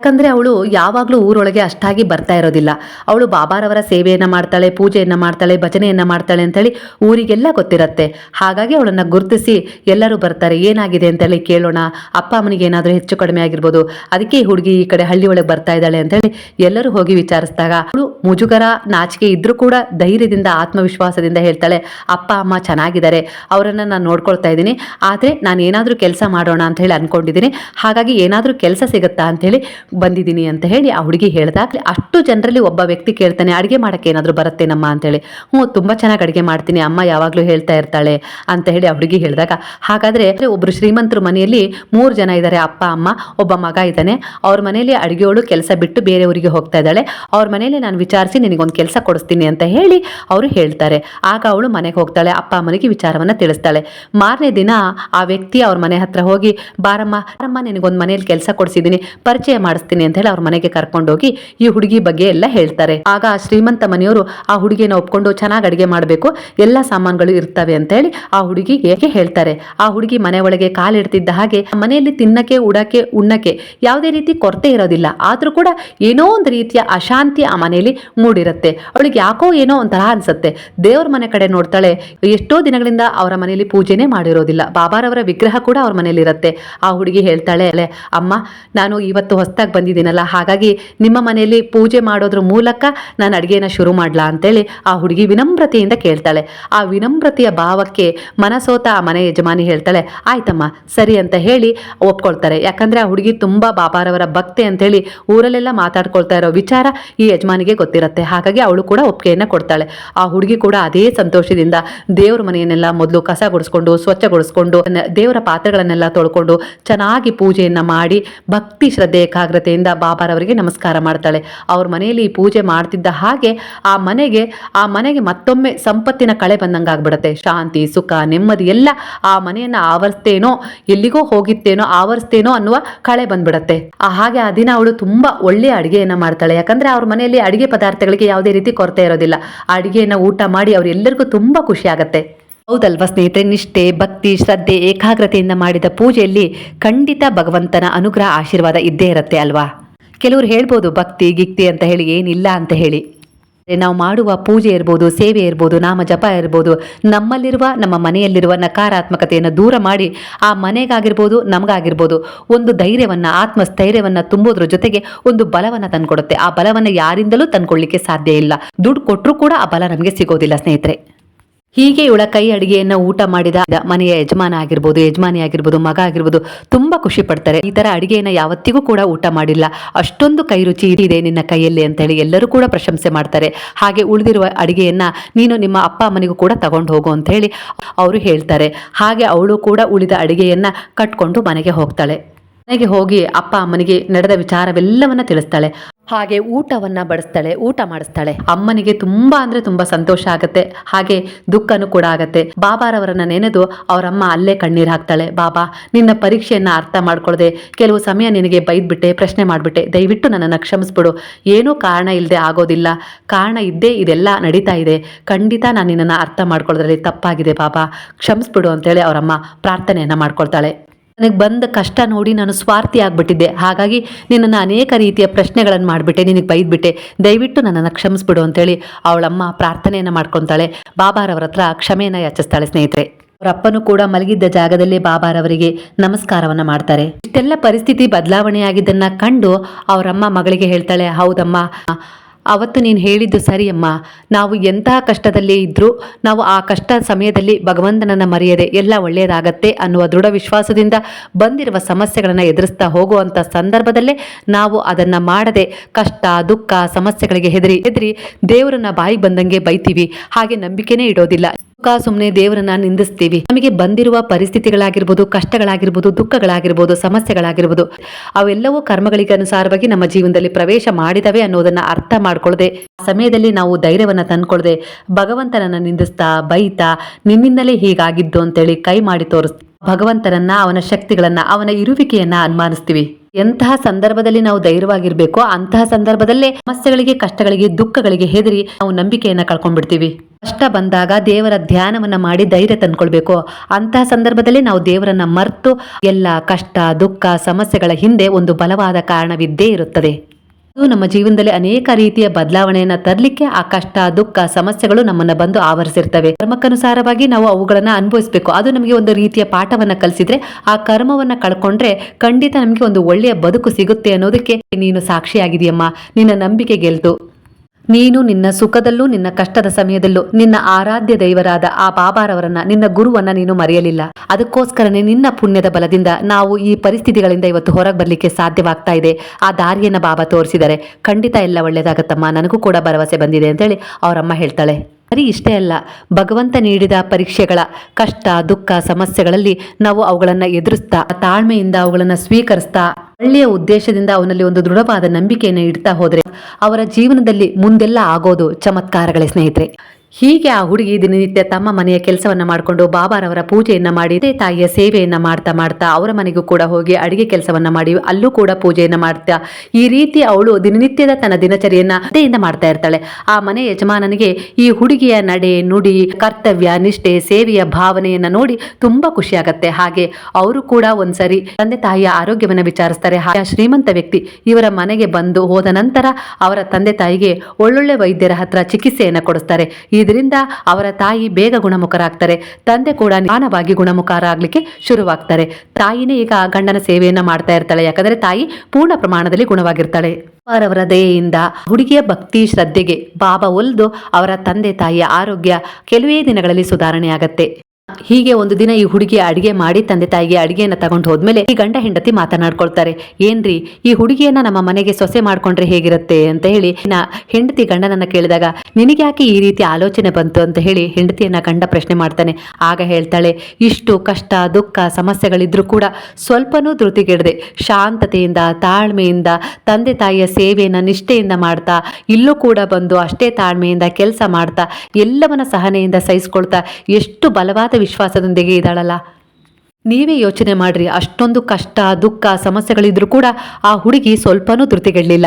ಯಾಕಂದ್ರೆ ಅವಳು ಯಾವಾಗಲೂ ಊರೊಳಗೆ ಅಷ್ಟಾಗಿ ಬರ್ತಾ ಇರೋದಿಲ್ಲ. ಅವಳು ಬಾಬಾರವರ ಸೇವೆಯನ್ನ ಮಾಡ್ತಾಳೆ, ಪೂಜೆಯನ್ನ ಮಾಡ್ತಾಳೆ, ಭಜನೆಯನ್ನ ಮಾಡ್ತಾಳೆ ಅಂತೇಳಿ ಊರಿಗೆಲ್ಲ ಗೊತ್ತಿರತ್ತೆ. ಹಾಗಾಗಿ ಅವಳನ್ನ ಗುರುತಿಸಿ ಎಲ್ಲರೂ ಬರ್ತಾರೆ, ಏನಾಗಿದೆ ಅಂತೇಳಿ ಕೇಳೋಣ, ಅಪ್ಪ ಅಮ್ಮನಿಗೆ ಏನಾದರೂ ಹೆಚ್ಚು ಕಡಿಮೆ ಆಗಿರ್ಬೋದು, ಅದಕ್ಕೆ ಈ ಹುಡುಗಿ ಈ ಕಡೆ ಹಳ್ಳಿ ಒಳಗೆ ಬರ್ತಾ ಇದ್ದಾಳೆ ಅಂತೇಳಿ ಎಲ್ಲರೂ ಹೋಗಿ ವಿಚಾರಿಸಿದಾಗ ಅವಳು ಮುಜುಗರ, ನಾಚಿಕೆ ಇದ್ರೂ ಕೂಡ ಧೈರ್ಯದಿಂದ, ಆತ್ಮವಿಶ್ವಾಸದಿಂದ ಹೇಳ್ತಾಳೆ, ಅಪ್ಪ, ಅಮ್ಮ ಚೆನ್ನಾಗಿದ್ದಾರೆ, ಅವರನ್ನ ನಾನು ನೋಡ್ಕೊಳ್ತಾ ಇದ್ದೀನಿ, ಆದರೆ ನಾನು ಏನಾದರೂ ಕೆಲಸ ಮಾಡೋಣ ಅಂತ ಹೇಳಿ ಅನ್ಕೊಂಡಿದ್ದೀನಿ, ಹಾಗಾಗಿ ಏನಾದರೂ ಕೆಲಸ ಸಿಗುತ್ತಾ? ಅಂತ ಹೇಳಿ ಬಂದಿದ್ದೀನಿ ಅಂತ ಹೇಳಿ ಆ ಹುಡುಗಿ ಹೇಳಿದಾಗ ಅಷ್ಟು ಜನರಲ್ಲಿ ಒಬ್ಬ ವ್ಯಕ್ತಿ ಕೇಳ್ತಾನೆ, ಅಡುಗೆ ಮಾಡೋಕ್ಕೆ ಏನಾದರೂ ಬರುತ್ತೇನಮ್ಮ ಅಂತೇಳಿ ಹ್ಞೂ, ತುಂಬ ಚೆನ್ನಾಗಿ ಅಡುಗೆ ಮಾಡ್ತೀನಿ, ಅಮ್ಮ ಯಾವಾಗಲೂ ಹೇಳ್ತಾ ಇರ್ತಾಳೆ ಅಂತ ಹೇಳಿ ಆ ಹುಡುಗಿ ಹೇಳಿದಾಗ. ಹಾಗಾದರೆ ಒಬ್ಬರು ಶ್ರೀಮಂತರ ಮನೆಯಲ್ಲಿ ಮೂರು ಜನ ಇದ್ದಾರೆ ಅಪ್ಪ, ಅಮ್ಮ, ಒಬ್ಬ ಮಗ ಇದ್ದಾನೆ. ಅವ್ರ ಮನೆಯಲ್ಲಿ ಅಡುಗೆಯವಳು ಕೆಲಸ ಬಿಟ್ಟು ಬೇರೆ ಊರಿಗೆ ಹೋಗ್ತಾ ಇದ್ದಾಳೆ. ಅವ್ರ ಮನೆಯಲ್ಲಿ ನಾನು ವಿಚಾರಿಸಿ ನಿನಗೊಂದು ಕೆಲಸ ಕೊಡಿಸ್ತೀನಿ ಅಂತ ಹೇಳಿ ಅವರು ಹೇಳ್ತಾರೆ. ಆಗ ಅವಳು ಮನೆಗೆ ಹೋಗ್ತಾಳೆ, ಅಪ್ಪ, ಅಮ್ಮನಿಗೆ ವಿಚಾರವನ್ನು ತಿಳಿಸ್ತಾಳೆ. ಮಾರನೇ ದಿನ ಆ ವ್ಯಕ್ತಿ ಅವ್ರ ಮನೆ ಹತ್ರ ಹೋಗಿ, ಬಾರಮ್ಮ ಬಾರಮ್ಮ, ನಿನಗೊಂದು ಮನೆಯಲ್ಲಿ ಕೆಲಸ ಕೊಡಿಸಿದ್ದೀನಿ ಪರಿಚಯ ಮಾಡಿಸ್ತೀನಿ ಅಂತ ಹೇಳಿ ಅವ್ರ ಮನೆಗೆ ಕರ್ಕೊಂಡೋಗಿ ಈ ಹುಡುಗಿ ಬಗ್ಗೆ ಎಲ್ಲ ಹೇಳ್ತಾರೆ. ಆಗ ಆ ಶ್ರೀಮಂತ ಮನೆಯವರು ಆ ಹುಡುಗಿಯನ್ನು ಒಪ್ಕೊಂಡು ಚೆನ್ನಾಗಿ ಅಡಿಗೆ ಮಾಡಬೇಕು ಎಲ್ಲ ಸಾಮಾನುಗಳು ಇರ್ತವೆ ಅಂತ ಹೇಳಿ ಆ ಹುಡುಗಿಗೆ ಹೇಳ್ತಾರೆ. ಆ ಹುಡುಗಿ ಮನೆ ಒಳಗೆ ಕಾಲಿಡ್ತಿದ್ದ ಹಾಗೆ ಮನೆಯಲ್ಲಿ ತಿನ್ನಕ್ಕೆ ಉಡಕ್ಕೆ ಉಣ್ಣಕ್ಕೆ ಯಾವುದೇ ರೀತಿ ಕೊರತೆ ಇರೋದಿಲ್ಲ. ಆದ್ರೂ ಕೂಡ ಏನೋ ಒಂದು ರೀತಿಯ ಅಶಾಂತಿ ಆ ಮನೆಯಲ್ಲಿ ಮೂಡಿರುತ್ತೆ. ಅವಳಿಗೆ ಯಾಕೋ ಏನೋ ಒಂಥರ ಅನ್ಸುತ್ತೆ. ದೇವ್ರ ಮನೆ ಕಡೆ ನೋಡ್ತಾಳೆ ಎಷ್ಟೋ ದಿನಗಳಿಂದ ಅವರ ಮನೆಯಲ್ಲಿ ಪೂಜೆನೇ ಮಾಡಿರೋದಿಲ್ಲ. ಬಾಬಾರವರ ವಿಗ್ರಹ ಕೂಡ ಅವ್ರ ಮನೆಯಲ್ಲಿ ಇರುತ್ತೆ ಆ ಹುಡುಗಿ ಹೇಳ್ತಾಳೆ "ಅಲೆ, ಅಮ್ಮ ನಾನು ಇವತ್ತು ಹೊಸ್ದಾಗಿ ಬಂದಿದ್ದೀನಲ್ಲ, ಹಾಗಾಗಿ ನಿಮ್ಮ ಮನೆಯಲ್ಲಿ ಪೂಜೆ ಮಾಡೋದ್ರ ಮೂಲಕ ನಾನು ಅಡುಗೆನ ಶುರು ಮಾಡ್ಲಾ ಅಂತೇಳಿ ಆ ಹುಡುಗಿ ವಿನಮ್ರತೆಯಿಂದ ಕೇಳ್ತಾಳೆ. ಆ ವಿನಮ್ರತೆಯ ಭಾವಕ್ಕೆ ಮನಸೋತ ಆ ಮನೆ ಯಜಮಾನಿ ಹೇಳ್ತಾಳೆ, ಆಯ್ತಮ್ಮ, ಸರಿ ಅಂತ ಹೇಳಿ ಒಪ್ಕೊಳ್ತಾರೆ. ಯಾಕಂದರೆ ಆ ಹುಡುಗಿ ತುಂಬ ಬಾಬಾರವರ ಭಕ್ತೆ ಅಂತೇಳಿ ಊರಲ್ಲೆಲ್ಲ ಮಾತಾಡ್ಕೊಳ್ತಾ ಇರೋ ವಿಚಾರ ಈ ಯಜಮಾನಿಗೆ ಗೊತ್ತಿರುತ್ತೆ. ಹಾಗಾಗಿ ಅವಳು ಕೂಡ ಒಪ್ಪಿಗೆಯನ್ನು ಕೊಡ್ತಾಳೆ. ಆ ಹುಡುಗಿ ಕೂಡ ಅದೇ ಸಂತೋಷದಿಂದ ದೇವ್ರ ಮನೆಯನ್ನೆಲ್ಲ ಮೊದಲು ಕಸ ಗುಡಿಸ್ಕೊಂಡು ಸ್ವಚ್ಛಗೊಳಿಸ್ಕೊಂಡು ದೇವರ ಪಾತ್ರೆಗಳನ್ನೆಲ್ಲ ತೊಳ್ಕೊಂಡು ಚೆನ್ನಾಗಿ ಪೂಜೆಯನ್ನ ಮಾಡಿ ಭಕ್ತಿ ಶ್ರದ್ಧೆ ಏಕಾಗ್ರತೆಯಿಂದ ಬಾಬಾರವರಿಗೆ ನಮಸ್ಕಾರ ಮಾಡ್ತಾಳೆ. ಅವ್ರ ಮನೆಯಲ್ಲಿ ಪೂಜೆ ಮಾಡ್ತಿದ್ದ ಹಾಗೆ ಆ ಮನೆಗೆ ಆ ಮನೆಗೆ ಮತ್ತೊಮ್ಮೆ ಸಂಪತ್ತಿನ ಕಳೆ ಬಂದಂಗಾಗ್ಬಿಡತ್ತೆ ಶಾಂತಿ, ಸುಖ, ನೆಮ್ಮದಿ ಎಲ್ಲ ಆ ಮನೆಯನ್ನ ಆವರಿಸ್ತೇನೋ, ಎಲ್ಲಿಗೋ ಹೋಗಿತ್ತೇನೋ, ಆವರಿಸ್ತೇನೋ ಅನ್ನುವ ಕಳೆ ಬಂದ್ಬಿಡತ್ತೆ. ಆ ಹಾಗೆ ಆ ದಿನ ಅವಳು ತುಂಬಾ ಒಳ್ಳೆಯ ಅಡಿಗೆಯನ್ನ ಮಾಡ್ತಾಳೆ. ಯಾಕಂದ್ರೆ ಅವ್ರ ಮನೆಯಲ್ಲಿ ಅಡಿಗೆ ಪದಾರ್ಥಗಳಿಗೆ ಯಾವುದೇ ರೀತಿ ಕೊರತೆ ಇರೋದಿಲ್ಲ. ಆ ಅಡಿಗೆಯನ್ನ ಊಟ ಮಾಡಿ ಅವರೆಲ್ಲರಿಗೂ ತುಂಬಾ ಖುಷಿ ಆಗತ್ತೆ ಹೌದಲ್ವಾ ಸ್ನೇಹಿತರೆ? ನಿಷ್ಠೆ, ಭಕ್ತಿ, ಶ್ರದ್ಧೆ, ಏಕಾಗ್ರತೆಯಿಂದ ಮಾಡಿದ ಪೂಜೆಯಲ್ಲಿ ಖಂಡಿತ ಭಗವಂತನ ಅನುಗ್ರಹ, ಆಶೀರ್ವಾದ ಇದ್ದೇ ಇರುತ್ತೆ ಅಲ್ವಾ? ಕೆಲವರು ಹೇಳ್ಬೋದು, ಭಕ್ತಿ, ಗಿಕ್ತಿ ಅಂತ ಹೇಳಿ, ಏನಿಲ್ಲ ಅಂತ ಹೇಳಿ. ನಾವು ಮಾಡುವ ಪೂಜೆ ಇರ್ಬೋದು, ಸೇವೆ ಇರ್ಬೋದು, ನಾಮ ಜಪ ಇರ್ಬೋದು, ನಮ್ಮಲ್ಲಿರುವ, ನಮ್ಮ ಮನೆಯಲ್ಲಿರುವ ನಕಾರಾತ್ಮಕತೆಯನ್ನು ದೂರ ಮಾಡಿ, ಆ ಮನೆಗಾಗಿರ್ಬೋದು, ನಮಗಾಗಿರ್ಬೋದು, ಒಂದು ಧೈರ್ಯವನ್ನು, ಆತ್ಮಸ್ಥೈರ್ಯವನ್ನು ತುಂಬೋದ್ರ ಜೊತೆಗೆ ಒಂದು ಬಲವನ್ನು ತಂದುಕೊಡುತ್ತೆ. ಆ ಬಲವನ್ನು ಯಾರಿಂದಲೂ ತಂದುಕೊಳ್ಳಿಕ್ಕೆ ಸಾಧ್ಯ ಇಲ್ಲ. ದುಡ್ಡು ಕೊಟ್ಟರೂ ಕೂಡ ಆ ಬಲ ನಮಗೆ ಸಿಗೋದಿಲ್ಲ ಸ್ನೇಹಿತರೆ. ಹೀಗೆ ಇವಳ ಕೈ ಅಡಿಗೆಯನ್ನ ಊಟ ಮಾಡಿದ ಮನೆಯ ಯಜಮಾನ ಆಗಿರ್ಬೋದು, ಯಜಮಾನಿ ಆಗಿರ್ಬೋದು, ಮಗ ಆಗಿರ್ಬೋದು ತುಂಬಾ ಖುಷಿ ಪಡ್ತಾರೆ. ಈ ತರ ಅಡಿಗೆಯನ್ನ ಯಾವತ್ತಿಗೂ ಕೂಡ ಊಟ ಮಾಡಿಲ್ಲ. ಅಷ್ಟೊಂದು ಕೈ ರುಚಿ ಇದೆ ನಿನ್ನ ಕೈಯಲ್ಲಿ ಅಂತ ಹೇಳಿ ಎಲ್ಲರೂ ಕೂಡ ಪ್ರಶಂಸೆ ಮಾಡ್ತಾರೆ. ಹಾಗೆ ಉಳಿದಿರುವ ಅಡಿಗೆಯನ್ನ ನೀನು ನಿಮ್ಮ ಅಪ್ಪ ಅಮ್ಮನಿಗೂ ಕೂಡ ತಗೊಂಡು ಹೋಗು ಅಂತ ಹೇಳಿ ಅವರು ಹೇಳ್ತಾರೆ. ಹಾಗೆ ಅವಳು ಕೂಡ ಉಳಿದ ಅಡಿಗೆಯನ್ನ ಕಟ್ಕೊಂಡು ಮನೆಗೆ ಹೋಗ್ತಾಳೆ. ಮನೆಗೆ ಹೋಗಿ ಅಪ್ಪ ಅಮ್ಮನಿಗೆ ನಡೆದ ವಿಚಾರವೆಲ್ಲವನ್ನ ತಿಳಿಸ್ತಾಳೆ. ಹಾಗೆ ಊಟವನ್ನ ಬಡಿಸ್ತಾಳೆ, ಊಟ ಮಾಡಿಸ್ತಾಳೆ. ಅಮ್ಮನಿಗೆ ತುಂಬಾ ಅಂದ್ರೆ ತುಂಬಾ ಸಂತೋಷ ಆಗತ್ತೆ. ಹಾಗೆ ದುಃಖನೂ ಕೂಡ ಆಗತ್ತೆ. ಬಾಬಾರವರನ್ನು ನೆನೆದು ಅವರಮ್ಮ ಅಲ್ಲೇ ಕಣ್ಣೀರು ಹಾಕ್ತಾಳೆ. ಬಾಬಾ, ನಿನ್ನ ಪರೀಕ್ಷೆಯನ್ನ ಅರ್ಥ ಮಾಡ್ಕೊಳ್ಳದೆ ಕೆಲವು ಸಮಯ ನಿನಗೆ ಬೈದ್ಬಿಟ್ಟೆ, ಪ್ರಶ್ನೆ ಮಾಡ್ಬಿಟ್ಟೆ. ದಯವಿಟ್ಟು ನನ್ನನ್ನು ಕ್ಷಮಿಸ್ಬಿಡು. ಏನೂ ಕಾರಣ ಇಲ್ಲದೆ ಆಗೋದಿಲ್ಲ. ಕಾರಣ ಇದ್ದೇ ಇದೆಲ್ಲ ನಡೀತಾ ಇದೆ. ಖಂಡಿತ ನಾನು ನಿನ್ನನ್ನು ಅರ್ಥ ಮಾಡ್ಕೊಳ್ಳೋದ್ರಲ್ಲಿ ತಪ್ಪಾಗಿದೆ, ಬಾಬಾ. ಕ್ಷಮಿಸ್ಬಿಡು ಅಂತೇಳಿ ಅವರಮ್ಮ ಪ್ರಾರ್ಥನೆಯನ್ನ ಮಾಡ್ಕೊಳ್ತಾಳೆ. ನನಗೆ ಬಂದ ಕಷ್ಟ ನೋಡಿ ನಾನು ಸ್ವಾರ್ಥಿ ಆಗಿಬಿಟ್ಟಿದ್ದೆ. ಹಾಗಾಗಿ ನಿನ್ನನ್ನು ಅನೇಕ ರೀತಿಯ ಪ್ರಶ್ನೆಗಳನ್ನು ಮಾಡಿಬಿಟ್ಟೆ, ನಿನಗೆ ಬೈದ್ಬಿಟ್ಟೆ. ದಯವಿಟ್ಟು ನನ್ನನ್ನು ಕ್ಷಮಿಸ್ಬಿಡು ಅಂತೇಳಿ ಅವಳಮ್ಮ ಪ್ರಾರ್ಥನೆಯನ್ನು ಮಾಡ್ಕೊತಾಳೆ. ಬಾಬಾರವರ ಹತ್ರ ಕ್ಷಮೆಯನ್ನು ಯಾಚಿಸ್ತಾಳೆ ಸ್ನೇಹಿತರೆ. ಅವರಪ್ಪನೂ ಕೂಡ ಮಲಗಿದ್ದ ಜಾಗದಲ್ಲಿ ಬಾಬಾರವರಿಗೆ ನಮಸ್ಕಾರವನ್ನ ಮಾಡ್ತಾರೆ. ಇಷ್ಟೆಲ್ಲ ಪರಿಸ್ಥಿತಿ ಬದಲಾವಣೆಯಾಗಿದ್ದನ್ನು ಕಂಡು ಅವರಮ್ಮ ಮಗಳಿಗೆ ಹೇಳ್ತಾಳೆ, ಹೌದಮ್ಮ ಅವತ್ತು ನೀನು ಹೇಳಿದ್ದು ಸರಿಯಮ್ಮ ನಾವು ಎಂತಹ ಕಷ್ಟದಲ್ಲಿ ಇದ್ದರೂ ನಾವು ಆ ಕಷ್ಟ ಸಮಯದಲ್ಲಿ ಭಗವಂತನನ್ನು ಮರೆಯದೆ ಎಲ್ಲ ಒಳ್ಳೆಯದಾಗತ್ತೆ ಅನ್ನುವ ದೃಢ ವಿಶ್ವಾಸದಿಂದ ಬಂದಿರುವ ಸಮಸ್ಯೆಗಳನ್ನು ಎದುರಿಸ್ತಾ ಹೋಗುವಂಥ ಸಂದರ್ಭದಲ್ಲೇ ನಾವು ಅದನ್ನು ಮಾಡದೆ ಕಷ್ಟ, ದುಃಖ, ಸಮಸ್ಯೆಗಳಿಗೆ ಹೆದರಿ ಹೆದರಿ ದೇವರನ್ನ ಬಾಯಿಗೆ ಬಂದಂಗೆ ಬೈತೀವಿ. ಹಾಗೆ ನಂಬಿಕೆನೇ ಇಡೋದಿಲ್ಲ. ಸುಮ್ಮನೆ ದೇವರನ್ನ ನಿಂದಿಸ್ತೀವಿ. ನಮಗೆ ಬಂದಿರುವ ಪರಿಸ್ಥಿತಿಗಳಾಗಿರ್ಬೋದು, ಕಷ್ಟಗಳಾಗಿರ್ಬೋದು, ದುಃಖಗಳಾಗಿರ್ಬೋದು, ಸಮಸ್ಯೆಗಳಾಗಿರ್ಬೋದು, ಅವೆಲ್ಲವೂ ಕರ್ಮಗಳಿಗೆ ಅನುಸಾರವಾಗಿ ನಮ್ಮ ಜೀವನದಲ್ಲಿ ಪ್ರವೇಶ ಮಾಡಿದವೆ ಅನ್ನೋದನ್ನ ಅರ್ಥ ಮಾಡ್ಕೊಳ್ಳದೆ ಆ ಸಮಯದಲ್ಲಿ ನಾವು ಧೈರ್ಯವನ್ನ ತಂದ್ಕೊಳ್ಳದೆ ಭಗವಂತನನ್ನ ನಿಂದಿಸ್ತಾ, ಬೈತಾ, ನಿನ್ನಿಂದಲೇ ಹೀಗಾಗಿದ್ದು ಅಂತೇಳಿ ಕೈ ಮಾಡಿ ತೋರಿಸ್ ಭಗವಂತನನ್ನ, ಅವನ ಶಕ್ತಿಗಳನ್ನ, ಅವನ ಇರುವಿಕೆಯನ್ನ ಅನುಮಾನಿಸ್ತೀವಿ. ಎಂತಹ ಸಂದರ್ಭದಲ್ಲಿ ನಾವು ಧೈರ್ಯವಾಗಿರ್ಬೇಕೋ ಅಂತಹ ಸಂದರ್ಭದಲ್ಲೇ ಸಮಸ್ಯೆಗಳಿಗೆ, ಕಷ್ಟಗಳಿಗೆ, ದುಃಖಗಳಿಗೆ ಹೆದರಿ ನಾವು ನಂಬಿಕೆಯನ್ನ ಕಳ್ಕೊಂಡ್ಬಿಡ್ತೀವಿ. ಕಷ್ಟ ಬಂದಾಗ ದೇವರ ಧ್ಯಾನವನ್ನ ಮಾಡಿ ಧೈರ್ಯ ತಂದ್ಕೊಳ್ಬೇಕು. ಅಂತಹ ಸಂದರ್ಭದಲ್ಲಿ ನಾವು ದೇವರನ್ನ ಮರ್ತು ಎಲ್ಲ ಕಷ್ಟ, ದುಃಖ, ಸಮಸ್ಯೆಗಳ ಹಿಂದೆ ಒಂದು ಬಲವಾದ ಕಾರಣವಿದ್ದೇ ಇರುತ್ತದೆ. ಅದು ನಮ್ಮ ಜೀವನದಲ್ಲಿ ಅನೇಕ ರೀತಿಯ ಬದಲಾವಣೆಯನ್ನ ತರಲಿಕ್ಕೆ ಆ ಕಷ್ಟ, ದುಃಖ, ಸಮಸ್ಯೆಗಳು ನಮ್ಮನ್ನ ಬಂದು ಆವರಿಸಿರ್ತವೆ. ಕರ್ಮಕ್ಕನುಸಾರವಾಗಿ ನಾವು ಅವುಗಳನ್ನ ಅನುಭವಿಸಬೇಕು. ಅದು ನಮಗೆ ಒಂದು ರೀತಿಯ ಪಾಠವನ್ನ ಕಲಿಸಿದ್ರೆ ಆ ಕರ್ಮವನ್ನ ಕಳ್ಕೊಂಡ್ರೆ ಖಂಡಿತ ನಮಗೆ ಒಂದು ಒಳ್ಳೆಯ ಬದುಕು ಸಿಗುತ್ತೆ ಅನ್ನೋದಕ್ಕೆ ನೀನು ಸಾಕ್ಷಿಯಾಗಿದೆಯಮ್ಮ ನಿನ್ನ ನಂಬಿಕೆ ಗೆಲ್ತು ನೀನು ನಿನ್ನ ಸುಖದಲ್ಲೂ ನಿನ್ನ ಕಷ್ಟದ ಸಮಯದಲ್ಲೂ ನಿನ್ನ ಆರಾಧ್ಯ ದೈವರಾದ ಆ ಬಾಬಾರವರನ್ನ, ನಿನ್ನ ಗುರುವನ್ನ ನೀನು ಮರೆಯಲಿಲ್ಲ. ಅದಕ್ಕೋಸ್ಕರನೇ ನಿನ್ನ ಪುಣ್ಯದ ಬಲದಿಂದ ನಾವು ಈ ಪರಿಸ್ಥಿತಿಗಳಿಂದ ಇವತ್ತು ಹೊರಗೆ ಬರಲಿಕ್ಕೆ ಸಾಧ್ಯವಾಗ್ತಾ ಇದೆ. ಆ ದಾರಿಯನ್ನ ಬಾಬಾ ತೋರಿಸಿದರೆ ಖಂಡಿತ ಎಲ್ಲ ಒಳ್ಳೇದಾಗತ್ತಮ್ಮ. ನನಗೂ ಕೂಡ ಭರವಸೆ ಬಂದಿದೆ ಅಂತೇಳಿ ಅವರಮ್ಮ ಹೇಳ್ತಾಳೆ. ಬರೀ ಇಷ್ಟೇ ಅಲ್ಲ. ಭಗವಂತ ನೀಡಿದ ಪರೀಕ್ಷೆಗಳ ಕಷ್ಟ, ದುಃಖ, ಸಮಸ್ಯೆಗಳಲ್ಲಿ ನಾವು ಅವುಗಳನ್ನು ಎದುರಿಸ್ತಾ, ತಾಳ್ಮೆಯಿಂದ ಅವುಗಳನ್ನು ಸ್ವೀಕರಿಸ್ತಾ, ಒಳ್ಳೆಯ ಉದ್ದೇಶದಿಂದ ಅವನಲ್ಲಿ ಒಂದು ದೃಢವಾದ ನಂಬಿಕೆಯನ್ನು ಇಡ್ತಾ ಹೋದ್ರೆ ಅವರ ಜೀವನದಲ್ಲಿ ಮುಂದೆಲ್ಲ ಆಗೋದು ಚಮತ್ಕಾರಗಳೇ ಸ್ನೇಹಿತರೆ. ಹೀಗೆ ಆ ಹುಡುಗಿ ದಿನನಿತ್ಯ ತಮ್ಮ ಮನೆಯ ಕೆಲಸವನ್ನ ಮಾಡಿಕೊಂಡು ಬಾಬಾರವರ ಪೂಜೆಯನ್ನ ಮಾಡಿ ತಾಯಿಯ ಸೇವೆಯನ್ನ ಮಾಡ್ತಾ ಮಾಡ್ತಾ ಅವರ ಮನೆಗೂ ಕೂಡ ಹೋಗಿ ಅಡಿಗೆ ಕೆಲಸವನ್ನ ಮಾಡಿ, ಅಲ್ಲೂ ಕೂಡ ಪೂಜೆಯನ್ನ ಮಾಡ್ತಾ, ಈ ರೀತಿ ಅವಳು ದಿನನಿತ್ಯದ ತನ್ನ ದಿನಚರಿಯನ್ನ ಅದೆಯಿಂದ ಮಾಡ್ತಾ ಇರ್ತಾಳೆ. ಆ ಮನೆ ಯಜಮಾನನಿಗೆ ಈ ಹುಡುಗಿಯ ನಡೆ, ನುಡಿ, ಕರ್ತವ್ಯ, ನಿಷ್ಠೆ, ಸೇವೆಯ ಭಾವನೆಯನ್ನ ನೋಡಿ ತುಂಬಾ ಖುಷಿ ಆಗತ್ತೆ ಹಾಗೆ ಅವರು ಕೂಡ ಒಂದ್ಸರಿ ತಂದೆ ತಾಯಿಯ ಆರೋಗ್ಯವನ್ನ ವಿಚಾರಿಸ್ತಾರೆ. ಹಾಗೆ ಶ್ರೀಮಂತ ವ್ಯಕ್ತಿ ಇವರ ಮನೆಗೆ ಬಂದು ಹೋದ ನಂತರ ಅವರ ತಂದೆ ತಾಯಿಗೆ ಒಳ್ಳೊಳ್ಳೆ ವೈದ್ಯರ ಹತ್ರ ಚಿಕಿತ್ಸೆಯನ್ನ ಕೊಡಿಸ್ತಾರೆ. ಇದರಿಂದ ಅವರ ತಾಯಿ ಬೇಗ ಗುಣಮುಖರಾಗ್ತಾರೆ. ತಂದೆ ಕೂಡ ನಿಧಾನವಾಗಿ ಗುಣಮುಖರಾಗ್ಲಿಕ್ಕೆ ಶುರುವಾಗ್ತಾರೆ. ತಾಯಿನೇ ಈಗ ಗಂಡನ ಸೇವೆಯನ್ನ ಮಾಡ್ತಾ ಇರ್ತಾಳೆ. ಯಾಕಂದ್ರೆ ತಾಯಿ ಪೂರ್ಣ ಪ್ರಮಾಣದಲ್ಲಿ ಗುಣವಾಗಿರ್ತಾಳೆ. ಅವರವರ ದಯೆಯಿಂದ ಹುಡುಗಿಯ ಭಕ್ತಿ, ಶ್ರದ್ಧೆಗೆ ಬಾಬಾ ಒಲ್ದು ಅವರ ತಂದೆ ತಾಯಿಯ ಆರೋಗ್ಯ ಕೆಲವೇ ದಿನಗಳಲ್ಲಿ ಸುಧಾರಣೆ ಆಗತ್ತೆ ಹೀಗೆ ಒಂದು ದಿನ ಈ ಹುಡುಗಿ ಅಡಿಗೆ ಮಾಡಿ ತಂದೆ ತಾಯಿಗೆ ಅಡಿಗೆಯನ್ನ ತಗೊಂಡು ಹೋದ್ಮೇಲೆ ಈ ಗಂಡ ಹೆಂಡತಿ ಮಾತನಾಡ್ಕೊಳ್ತಾರೆ, ಏನ್ರಿ, ಈ ಹುಡುಗಿಯನ್ನ ನಮ್ಮ ಮನೆಗೆ ಸೊಸೆ ಮಾಡ್ಕೊಂಡ್ರೆ ಹೇಗಿರುತ್ತೆ? ಅಂತ ಹೇಳಿ ಹೆಂಡತಿ ಗಂಡನನ್ನ ಕೇಳಿದಾಗ, ನಿನಗೆ ಯಾಕೆ ಈ ರೀತಿ ಆಲೋಚನೆ ಬಂತು? ಅಂತ ಹೇಳಿ ಹೆಂಡತಿಯನ್ನ ಗಂಡ ಪ್ರಶ್ನೆ ಮಾಡ್ತಾನೆ. ಆಗ ಹೇಳ್ತಾಳೆ, ಇಷ್ಟು ಕಷ್ಟ, ದುಃಖ, ಸಮಸ್ಯೆಗಳಿದ್ರೂ ಕೂಡ ಸ್ವಲ್ಪನೂ ಧೃತಿಗೆಡದೆ. ಶಾಂತತೆಯಿಂದ, ತಾಳ್ಮೆಯಿಂದ, ತಂದೆ ತಾಯಿಯ ಸೇವೆಯನ್ನ ನಿಷ್ಠೆಯಿಂದ ಮಾಡ್ತಾ, ಇಲ್ಲೂ ಕೂಡ ಬಂದು ಅಷ್ಟೇ ತಾಳ್ಮೆಯಿಂದ ಕೆಲಸ ಮಾಡ್ತಾ, ಎಲ್ಲವನ್ನ ಸಹನೆಯಿಂದ ಸಹಿಸ್ಕೊಳ್ತಾ, ಎಷ್ಟು ಬಲವಾದ ವಿಶ್ವಾಸದೊಂದಿಗೆ ಇದ್ದಾಳಲ್ಲ. ನೀವೇ ಯೋಚನೆ ಮಾಡ್ರಿ ಅಷ್ಟೊಂದು ಕಷ್ಟ ದುಃಖ ಸಮಸ್ಯೆಗಳಿದ್ರೂ ಕೂಡ ಆ ಹುಡುಗಿ ಸ್ವಲ್ಪನೂ ಧೃತಿಗೆಡಲಿಲ್ಲ.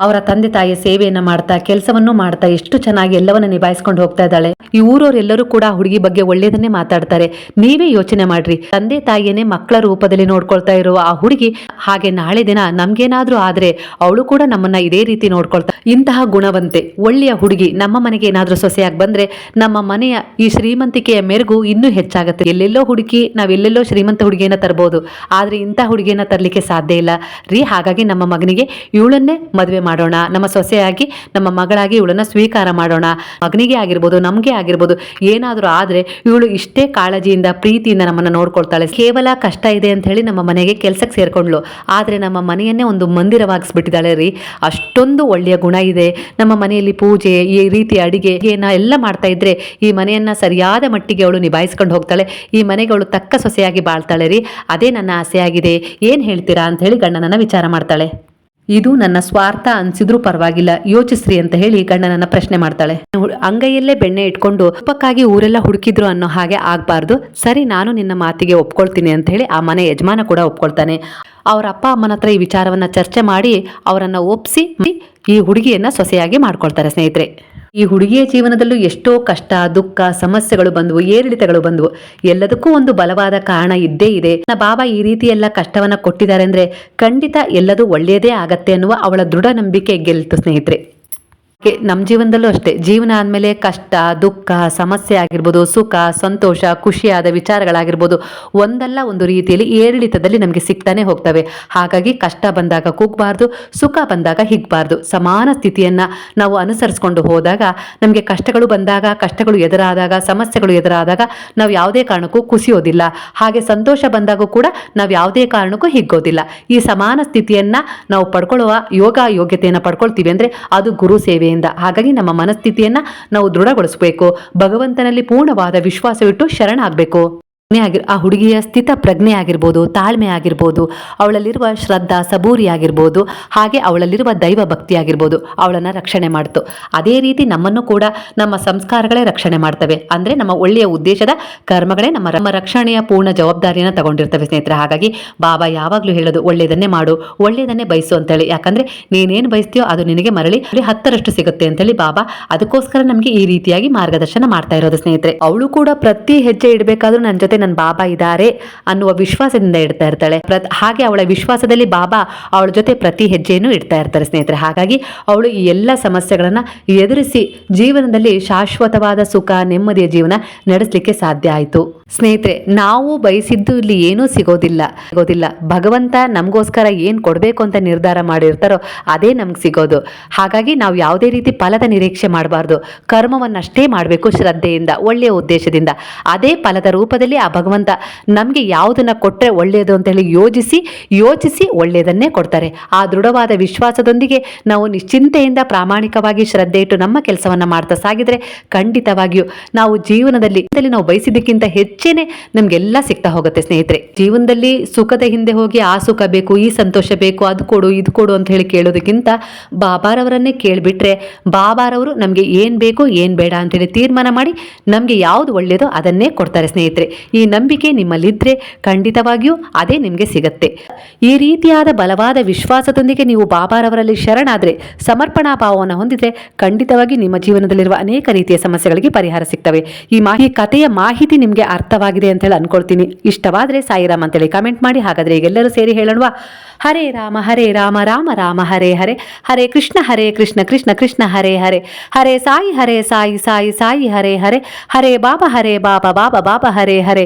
ಅವರ ತಂದೆ ತಾಯಿಯ ಸೇವೆಯನ್ನ ಮಾಡ್ತಾ, ಕೆಲಸವನ್ನು ಮಾಡ್ತಾ ಎಷ್ಟು ಚೆನ್ನಾಗಿ ಎಲ್ಲವನ್ನ ನಿಭಾಯಿಸ್ಕೊಂಡು ಹೋಗ್ತಾ ಇದ್ದಾಳೆ. ಈ ಊರವರೆಲ್ಲರೂ ಕೂಡ ಹುಡುಗಿ ಬಗ್ಗೆ ಒಳ್ಳೆಯದನ್ನೇ ಮಾತಾಡ್ತಾರೆ. ನೀವೇ ಯೋಚನೆ ಮಾಡ್ರಿ. ತಂದೆ ತಾಯಿಯನ್ನೇ ಮಕ್ಕಳ ರೂಪದಲ್ಲಿ ನೋಡ್ಕೊಳ್ತಾ ಇರುವ ಆ ಹುಡುಗಿ ಹಾಗೆ ನಾಳೆ ದಿನ ನಮ್ಗೇನಾದ್ರೂ ಆದ್ರೆ ಅವಳು ಕೂಡ ನಮ್ಮನ್ನ ಇದೇ ರೀತಿ ನೋಡ್ಕೊಳ್ತಾ, ಇಂತಹ ಗುಣವಂತೆ. ಒಳ್ಳೆಯ ಹುಡುಗಿ, ನಮ್ಮ ಮನೆಗೆ ಏನಾದ್ರೂ ಸೊಸೆಯಾಗಿ ಬಂದ್ರೆ ನಮ್ಮ ಮನೆಯ ಈ ಶ್ರೀಮಂತಿಕೆಯ ಮೆರುಗು ಇನ್ನೂ ಹೆಚ್ಚಾಗುತ್ತೆ. ಎಲ್ಲೆಲ್ಲೋ ಹುಡುಗಿ ನಾವೆಲ್ಲೆಲ್ಲೋ ಶ್ರೀಮಂತ ಹುಡುಗಿಯನ್ನ ತರಬಹುದು ಆದ್ರೆ ಇಂಥ ಹುಡುಗಿಯನ್ನ ತರಲಿಕ್ಕೆ ಸಾಧ್ಯ ಇಲ್ಲ. ರೀ, ಹಾಗಾಗಿ ನಮ್ಮ ಮಗನಿಗೆ ಇವಳನ್ನೇ ಮದುವೆ ಮಾಡೋಣ. ನಮ್ಮ ಸೊಸೆಯಾಗಿ, ನಮ್ಮ ಮಗಳಾಗಿ ಇವಳನ್ನ ಸ್ವೀಕಾರ ಮಾಡೋಣ. ಮಗನಿಗೆ ಆಗಿರ್ಬೋದು, ನಮಗೆ ಆಗಿರ್ಬೋದು, ಏನಾದರೂ ಆದ್ರೆ ಇವಳು ಇಷ್ಟೇ ಕಾಳಜಿಯಿಂದ, ಪ್ರೀತಿಯಿಂದ ನಮ್ಮನ್ನು ನೋಡ್ಕೊಳ್ತಾಳೆ. ಕೇವಲ ಕಷ್ಟ ಇದೆ ಅಂತ ಹೇಳಿ ನಮ್ಮ ಮನೆಗೆ ಕೆಲಸಕ್ಕೆ ಸೇರ್ಕೊಂಡ್ಳು. ಆದ್ರೆ ನಮ್ಮ ಮನೆಯನ್ನೇ ಒಂದು ಮಂದಿರವಾಗಿಸ್ಬಿಟ್ಟಿದ್ದಾಳೆ ರೀ. ಅಷ್ಟೊಂದು ಒಳ್ಳೆಯ ಗುಣ ಇದೆ. ನಮ್ಮ ಮನೆಯಲ್ಲಿ ಪೂಜೆ, ಈ ರೀತಿ ಅಡಿಗೆ ಎಲ್ಲ ಮಾಡ್ತಾ ಇದ್ರೆ ಈ ಮನೆಯನ್ನ ಸರಿಯಾದ ಮಟ್ಟಿಗೆ ಅವಳು ನಿಭಾಯಿಸ್ಕೊಂಡು ಹೋಗ್ತಾಳೆ. ಈ ಮನೆಗೆ ಅವಳು ತಕ್ಕ ಸೊಸೆಯಾಗಿ ಬಾಳ್ತಾಳೆ ರೀ. ಅದೇ ನನ್ನ ಆಸೆಯಾಗಿದೆ. ಏನ್ ಹೇಳ್ತೀರಾ ಅಂತ ಹೇಳಿ ಗಂಡನನ್ನ ವಿಚಾರ ಮಾಡ್ತಾಳೆ. ಇದು ನನ್ನ ಸ್ವಾರ್ಥ ಅನ್ಸಿದ್ರೂ ಪರವಾಗಿಲ್ಲ. ಯೋಚಿಸ್ರಿ ಅಂತ ಹೇಳಿ ಗಂಡನನ್ನ ಪ್ರಶ್ನೆ ಮಾಡ್ತಾಳೆ. ಅಂಗೈಯಲ್ಲೇ ಬೆಣ್ಣೆ ಇಟ್ಕೊಂಡು ಉಪ್ಪಕ್ಕಾಗಿ ಊರೆಲ್ಲ ಹುಡುಕಿದ್ರು ಅನ್ನೋ ಹಾಗೆ ಆಗ್ಬಾರ್ದು. ಸರಿ, ನಾನು ನಿನ್ನ ಮಾತಿಗೆ ಒಪ್ಕೊಳ್ತೀನಿ ಅಂತ ಹೇಳಿ ಆ ಮನೆ ಯಜಮಾನ ಕೂಡ ಒಪ್ಕೊಳ್ತಾನೆ. ಅವರ ಅಪ್ಪ ಅಮ್ಮನ ಹತ್ರ ಈ ವಿಚಾರವನ್ನ ಚರ್ಚೆ ಮಾಡಿ ಅವರನ್ನ ಒಪ್ಸಿ ಈ ಹುಡುಗಿಯನ್ನ ಸೊಸೆಯಾಗಿ ಮಾಡ್ಕೊಳ್ತಾರೆ ಸ್ನೇಹಿತರೆ. ಈ ಹುಡುಗಿಯ ಜೀವನದಲ್ಲೂ ಎಷ್ಟೋ ಕಷ್ಟ, ದುಃಖ, ಸಮಸ್ಯೆಗಳು ಬಂದವು, ಏರಿಳಿತಗಳು ಬಂದವು. ಎಲ್ಲದಕ್ಕೂ ಒಂದು ಬಲವಾದ ಕಾರಣ ಇದ್ದೇ ಇದೆ. ನನ್ನ ಬಾಬಾ ಈ ರೀತಿ ಎಲ್ಲ ಕಷ್ಟವನ್ನ ಕೊಟ್ಟಿದ್ದಾರೆ ಅಂದ್ರೆ ಖಂಡಿತ ಎಲ್ಲದೂ ಒಳ್ಳೆಯದೇ ಆಗತ್ತೆ ಅನ್ನುವ ಅವಳ ದೃಢ ನಂಬಿಕೆ ಗೆಲ್ತು ಸ್ನೇಹಿತರೆ. ನಮ್ಮ ಜೀವನದಲ್ಲೂ ಅಷ್ಟೇ. ಜೀವನ ಆದಮೇಲೆ ಕಷ್ಟ, ದುಃಖ, ಸಮಸ್ಯೆ ಆಗಿರ್ಬೋದು, ಸುಖ, ಸಂತೋಷ, ಖುಷಿಯಾದ ವಿಚಾರಗಳಾಗಿರ್ಬೋದು, ಒಂದಲ್ಲ ಒಂದು ರೀತಿಯಲ್ಲಿ ಏರಿಳಿತದಲ್ಲಿ ನಮಗೆ ಸಿಗ್ತಾನೆ ಹೋಗ್ತವೆ. ಹಾಗಾಗಿ ಕಷ್ಟ ಬಂದಾಗ ಕುಗ್ಬಾರ್ದು, ಸುಖ ಬಂದಾಗ ಹಿಗ್ಬಾರ್ದು. ಸಮಾನ ಸ್ಥಿತಿಯನ್ನ ನಾವು ಅನುಸರಿಸ್ಕೊಂಡು ಹೋದಾಗ ನಮಗೆ ಕಷ್ಟಗಳು ಬಂದಾಗ, ಕಷ್ಟಗಳು ಎದುರಾದಾಗ, ಸಮಸ್ಯೆಗಳು ಎದುರಾದಾಗ ನಾವು ಯಾವುದೇ ಕಾರಣಕ್ಕೂ ಕುಸಿಯೋದಿಲ್ಲ. ಹಾಗೆ ಸಂತೋಷ ಬಂದಾಗೂ ಕೂಡ ನಾವು ಯಾವುದೇ ಕಾರಣಕ್ಕೂ ಹಿಗ್ಗೋದಿಲ್ಲ. ಈ ಸಮಾನ ಸ್ಥಿತಿಯನ್ನ ನಾವು ಪಡ್ಕೊಳ್ಳುವ ಯೋಗ ಯೋಗ್ಯತೆಯನ್ನು ಪಡ್ಕೊಳ್ತೀವಿ ಅಂದ್ರೆ ಅದು ಗುರು ಸೇವೆಯಿಂದ. ಹಾಗಾಗಿ ನಮ್ಮ ಮನಸ್ಥಿತಿಯನ್ನ ನಾವು ದೃಢಗೊಳಿಸಬೇಕು. ಭಗವಂತನಲ್ಲಿ ಪೂರ್ಣವಾದ ವಿಶ್ವಾಸವಿಟ್ಟು ಶರಣಾಗಬೇಕು. ಆಗಿರ್, ಆ ಹುಡುಗಿಯ ಸ್ಥಿತ ಪ್ರಜ್ಞೆ ಆಗಿರ್ಬೋದು, ತಾಳ್ಮೆ ಆಗಿರ್ಬೋದು, ಅವಳಲ್ಲಿರುವ ಶ್ರದ್ಧಾ ಸಬೂರಿ ಆಗಿರ್ಬೋದು, ಹಾಗೆ ಅವಳಲ್ಲಿರುವ ದೈವ ಭಕ್ತಿ ಆಗಿರ್ಬೋದು, ಅವಳನ್ನು ರಕ್ಷಣೆ ಮಾಡ್ತು. ಅದೇ ರೀತಿ ನಮ್ಮನ್ನು ಕೂಡ ನಮ್ಮ ಸಂಸ್ಕಾರಗಳೇ ರಕ್ಷಣೆ ಮಾಡ್ತವೆ. ಅಂದ್ರೆ ನಮ್ಮ ಒಳ್ಳೆಯ ಉದ್ದೇಶದ ಕರ್ಮಗಳೇ ನಮ್ಮ ನಮ್ಮ ರಕ್ಷಣೆಯ ಪೂರ್ಣ ಜವಾಬ್ದಾರಿಯನ್ನು ತಗೊಂಡಿರ್ತವೆ ಸ್ನೇಹಿತರೆ. ಹಾಗಾಗಿ ಬಾಬಾ ಯಾವಾಗಲೂ ಹೇಳೋದು, ಒಳ್ಳೆಯದನ್ನೇ ಮಾಡು, ಒಳ್ಳೆಯದನ್ನೇ ಬಯಸು ಅಂತೇಳಿ. ಯಾಕಂದ್ರೆ ನೀನೇನು ಬಯಸ್ತೀಯೋ ಅದು ನಿನಗೆ ಮರಳಿ ಹತ್ತರಷ್ಟು ಸಿಗುತ್ತೆ ಅಂತೇಳಿ ಬಾಬಾ ಅದಕ್ಕೋಸ್ಕರ ನಮಗೆ ಈ ರೀತಿಯಾಗಿ ಮಾರ್ಗದರ್ಶನ ಮಾಡ್ತಾ ಇರೋದು ಸ್ನೇಹಿತರೆ. ಅವಳು ಕೂಡ ಪ್ರತಿ ಹೆಜ್ಜೆ ಇಡಬೇಕಾದ್ರೂ ನನ್ನ ಜೊತೆ ನನ್ನ ಬಾಬಾ ಇದ್ದಾರೆ ಅನ್ನುವ ವಿಶ್ವಾಸದಿಂದ ಇಡ್ತಾ ಇರ್ತಾಳೆ. ಹಾಗೆ ಅವಳ ವಿಶ್ವಾಸದಲ್ಲಿ ಬಾಬಾ ಅವಳ ಜೊತೆ ಪ್ರತಿ ಹೆಜ್ಜೆಯನ್ನು ಇಡ್ತಾ ಇರ್ತಾರೆ ಸ್ನೇಹಿತರೆ. ಹಾಗಾಗಿ ಅವಳು ಈ ಎಲ್ಲ ಸಮಸ್ಯೆಗಳನ್ನ ಎದುರಿಸಿ ಜೀವನದಲ್ಲಿ ಶಾಶ್ವತವಾದ ಸುಖ, ನೆಮ್ಮದಿಯ ಜೀವನ ನಡೆಸಲಿಕ್ಕೆ ಸಾಧ್ಯ ಆಯಿತು. ಸ್ನೇಹಿತರೆ, ನಾವು ಬಯಸಿದ್ದು ಇಲ್ಲಿ ಏನೂ ಸಿಗೋದಿಲ್ಲ. ಸಿಗೋದಿಲ್ಲ. ಭಗವಂತ ನಮಗೋಸ್ಕರ ಏನು ಕೊಡಬೇಕು ಅಂತ ನಿರ್ಧಾರ ಮಾಡಿರ್ತಾರೋ ಅದೇ ನಮ್ಗೆ ಸಿಗೋದು. ಹಾಗಾಗಿ ನಾವು ಯಾವುದೇ ರೀತಿ ಫಲದ ನಿರೀಕ್ಷೆ ಮಾಡಬಾರ್ದು. ಕರ್ಮವನ್ನಷ್ಟೇ ಮಾಡಬೇಕು ಶ್ರದ್ಧೆಯಿಂದ, ಒಳ್ಳೆಯ ಉದ್ದೇಶದಿಂದ. ಅದೇ ಫಲದ ರೂಪದಲ್ಲಿ ಭಗವಂತ ನಮಗೆ ಯಾವುದನ್ನು ಕೊಟ್ಟರೆ ಒಳ್ಳೆಯದು ಅಂತೇಳಿ ಯೋಜಿಸಿ, ಯೋಚಿಸಿ ಒಳ್ಳೆಯದನ್ನೇ ಕೊಡ್ತಾರೆ. ಆ ದೃಢವಾದ ವಿಶ್ವಾಸದೊಂದಿಗೆ ನಾವು ನಿಶ್ಚಿಂತೆಯಿಂದ ಪ್ರಾಮಾಣಿಕವಾಗಿ ಶ್ರದ್ಧೆ ಇಟ್ಟು ನಮ್ಮ ಕೆಲಸವನ್ನ ಮಾಡ್ತಾ ಸಾಗಿದರೆ ಖಂಡಿತವಾಗಿಯೂ ನಾವು ಜೀವನದಲ್ಲಿ ಜೀವನದಲ್ಲಿ ನಾವು ಬಯಸಿದ್ದಕ್ಕಿಂತ ಹೆಚ್ಚೇನೆ ನಮಗೆಲ್ಲ ಸಿಗ್ತಾ ಹೋಗುತ್ತೆ ಸ್ನೇಹಿತರೆ. ಜೀವನದಲ್ಲಿ ಸುಖದ ಹಿಂದೆ ಹೋಗಿ ಆ ಸುಖ ಬೇಕು, ಈ ಸಂತೋಷ ಬೇಕು, ಅದು ಕೊಡು, ಇದು ಕೊಡು ಅಂತ ಹೇಳಿ ಕೇಳೋದಕ್ಕಿಂತ ಬಾಬಾರವರನ್ನೇ ಕೇಳಿಬಿಟ್ರೆ ಬಾಬಾರವರು ನಮಗೆ ಏನು ಬೇಕು, ಏನು ಬೇಡ ಅಂತೇಳಿ ತೀರ್ಮಾನ ಮಾಡಿ ನಮಗೆ ಯಾವುದು ಒಳ್ಳೆಯದೋ ಅದನ್ನೇ ಕೊಡ್ತಾರೆ ಸ್ನೇಹಿತರೆ. ಈ ನಂಬಿಕೆ ನಿಮ್ಮಲ್ಲಿದ್ದರೆ ಖಂಡಿತವಾಗಿಯೂ ಅದೇ ನಿಮಗೆ ಸಿಗತ್ತೆ. ಈ ರೀತಿಯಾದ ಬಲವಾದ ವಿಶ್ವಾಸದೊಂದಿಗೆ ನೀವು ಬಾಬಾರವರಲ್ಲಿ ಶರಣಾದರೆ, ಸಮರ್ಪಣಾ ಭಾವವನ್ನು ಹೊಂದಿದ್ರೆ ಖಂಡಿತವಾಗಿ ನಿಮ್ಮ ಜೀವನದಲ್ಲಿರುವ ಅನೇಕ ರೀತಿಯ ಸಮಸ್ಯೆಗಳಿಗೆ ಪರಿಹಾರ ಸಿಗ್ತವೆ. ಈ ಮಾಹಿ, ಕಥೆಯ ಮಾಹಿತಿ ನಿಮಗೆ ಅರ್ಥವಾಗಿದೆ ಅಂತ ಹೇಳಿ ಅನ್ಕೊಳ್ತೀನಿ. ಇಷ್ಟವಾದರೆ ಸಾಯಿರಾಮ್ ಅಂತೇಳಿ ಕಮೆಂಟ್ ಮಾಡಿ. ಹಾಗಾದರೆ ಈಗೆಲ್ಲರೂ ಸೇರಿ ಹೇಳೋಣವಾ. ಹರೇ ರಾಮ ಹರೇ ರಾಮ ರಾಮ ರಾಮ, ಹರೇ ಹರೇ. ಹರೇ ಕೃಷ್ಣ ಹರೇ ಕೃಷ್ಣ ಕೃಷ್ಣ ಕೃಷ್ಣ, ಹರೇ ಹರೇ. ಹರೇ ಸಾಯಿ ಹರೇ ಸಾಯಿ ಸಾಯಿ ಸಾಯಿ, ಹರೇ ಹರೇ. ಹರೇ ಬಾಬಾ ಹರೇ ಬಾಬಾ ಬಾಬಾ ಬಾಬಾ, ಹರೇ ಹರೇ.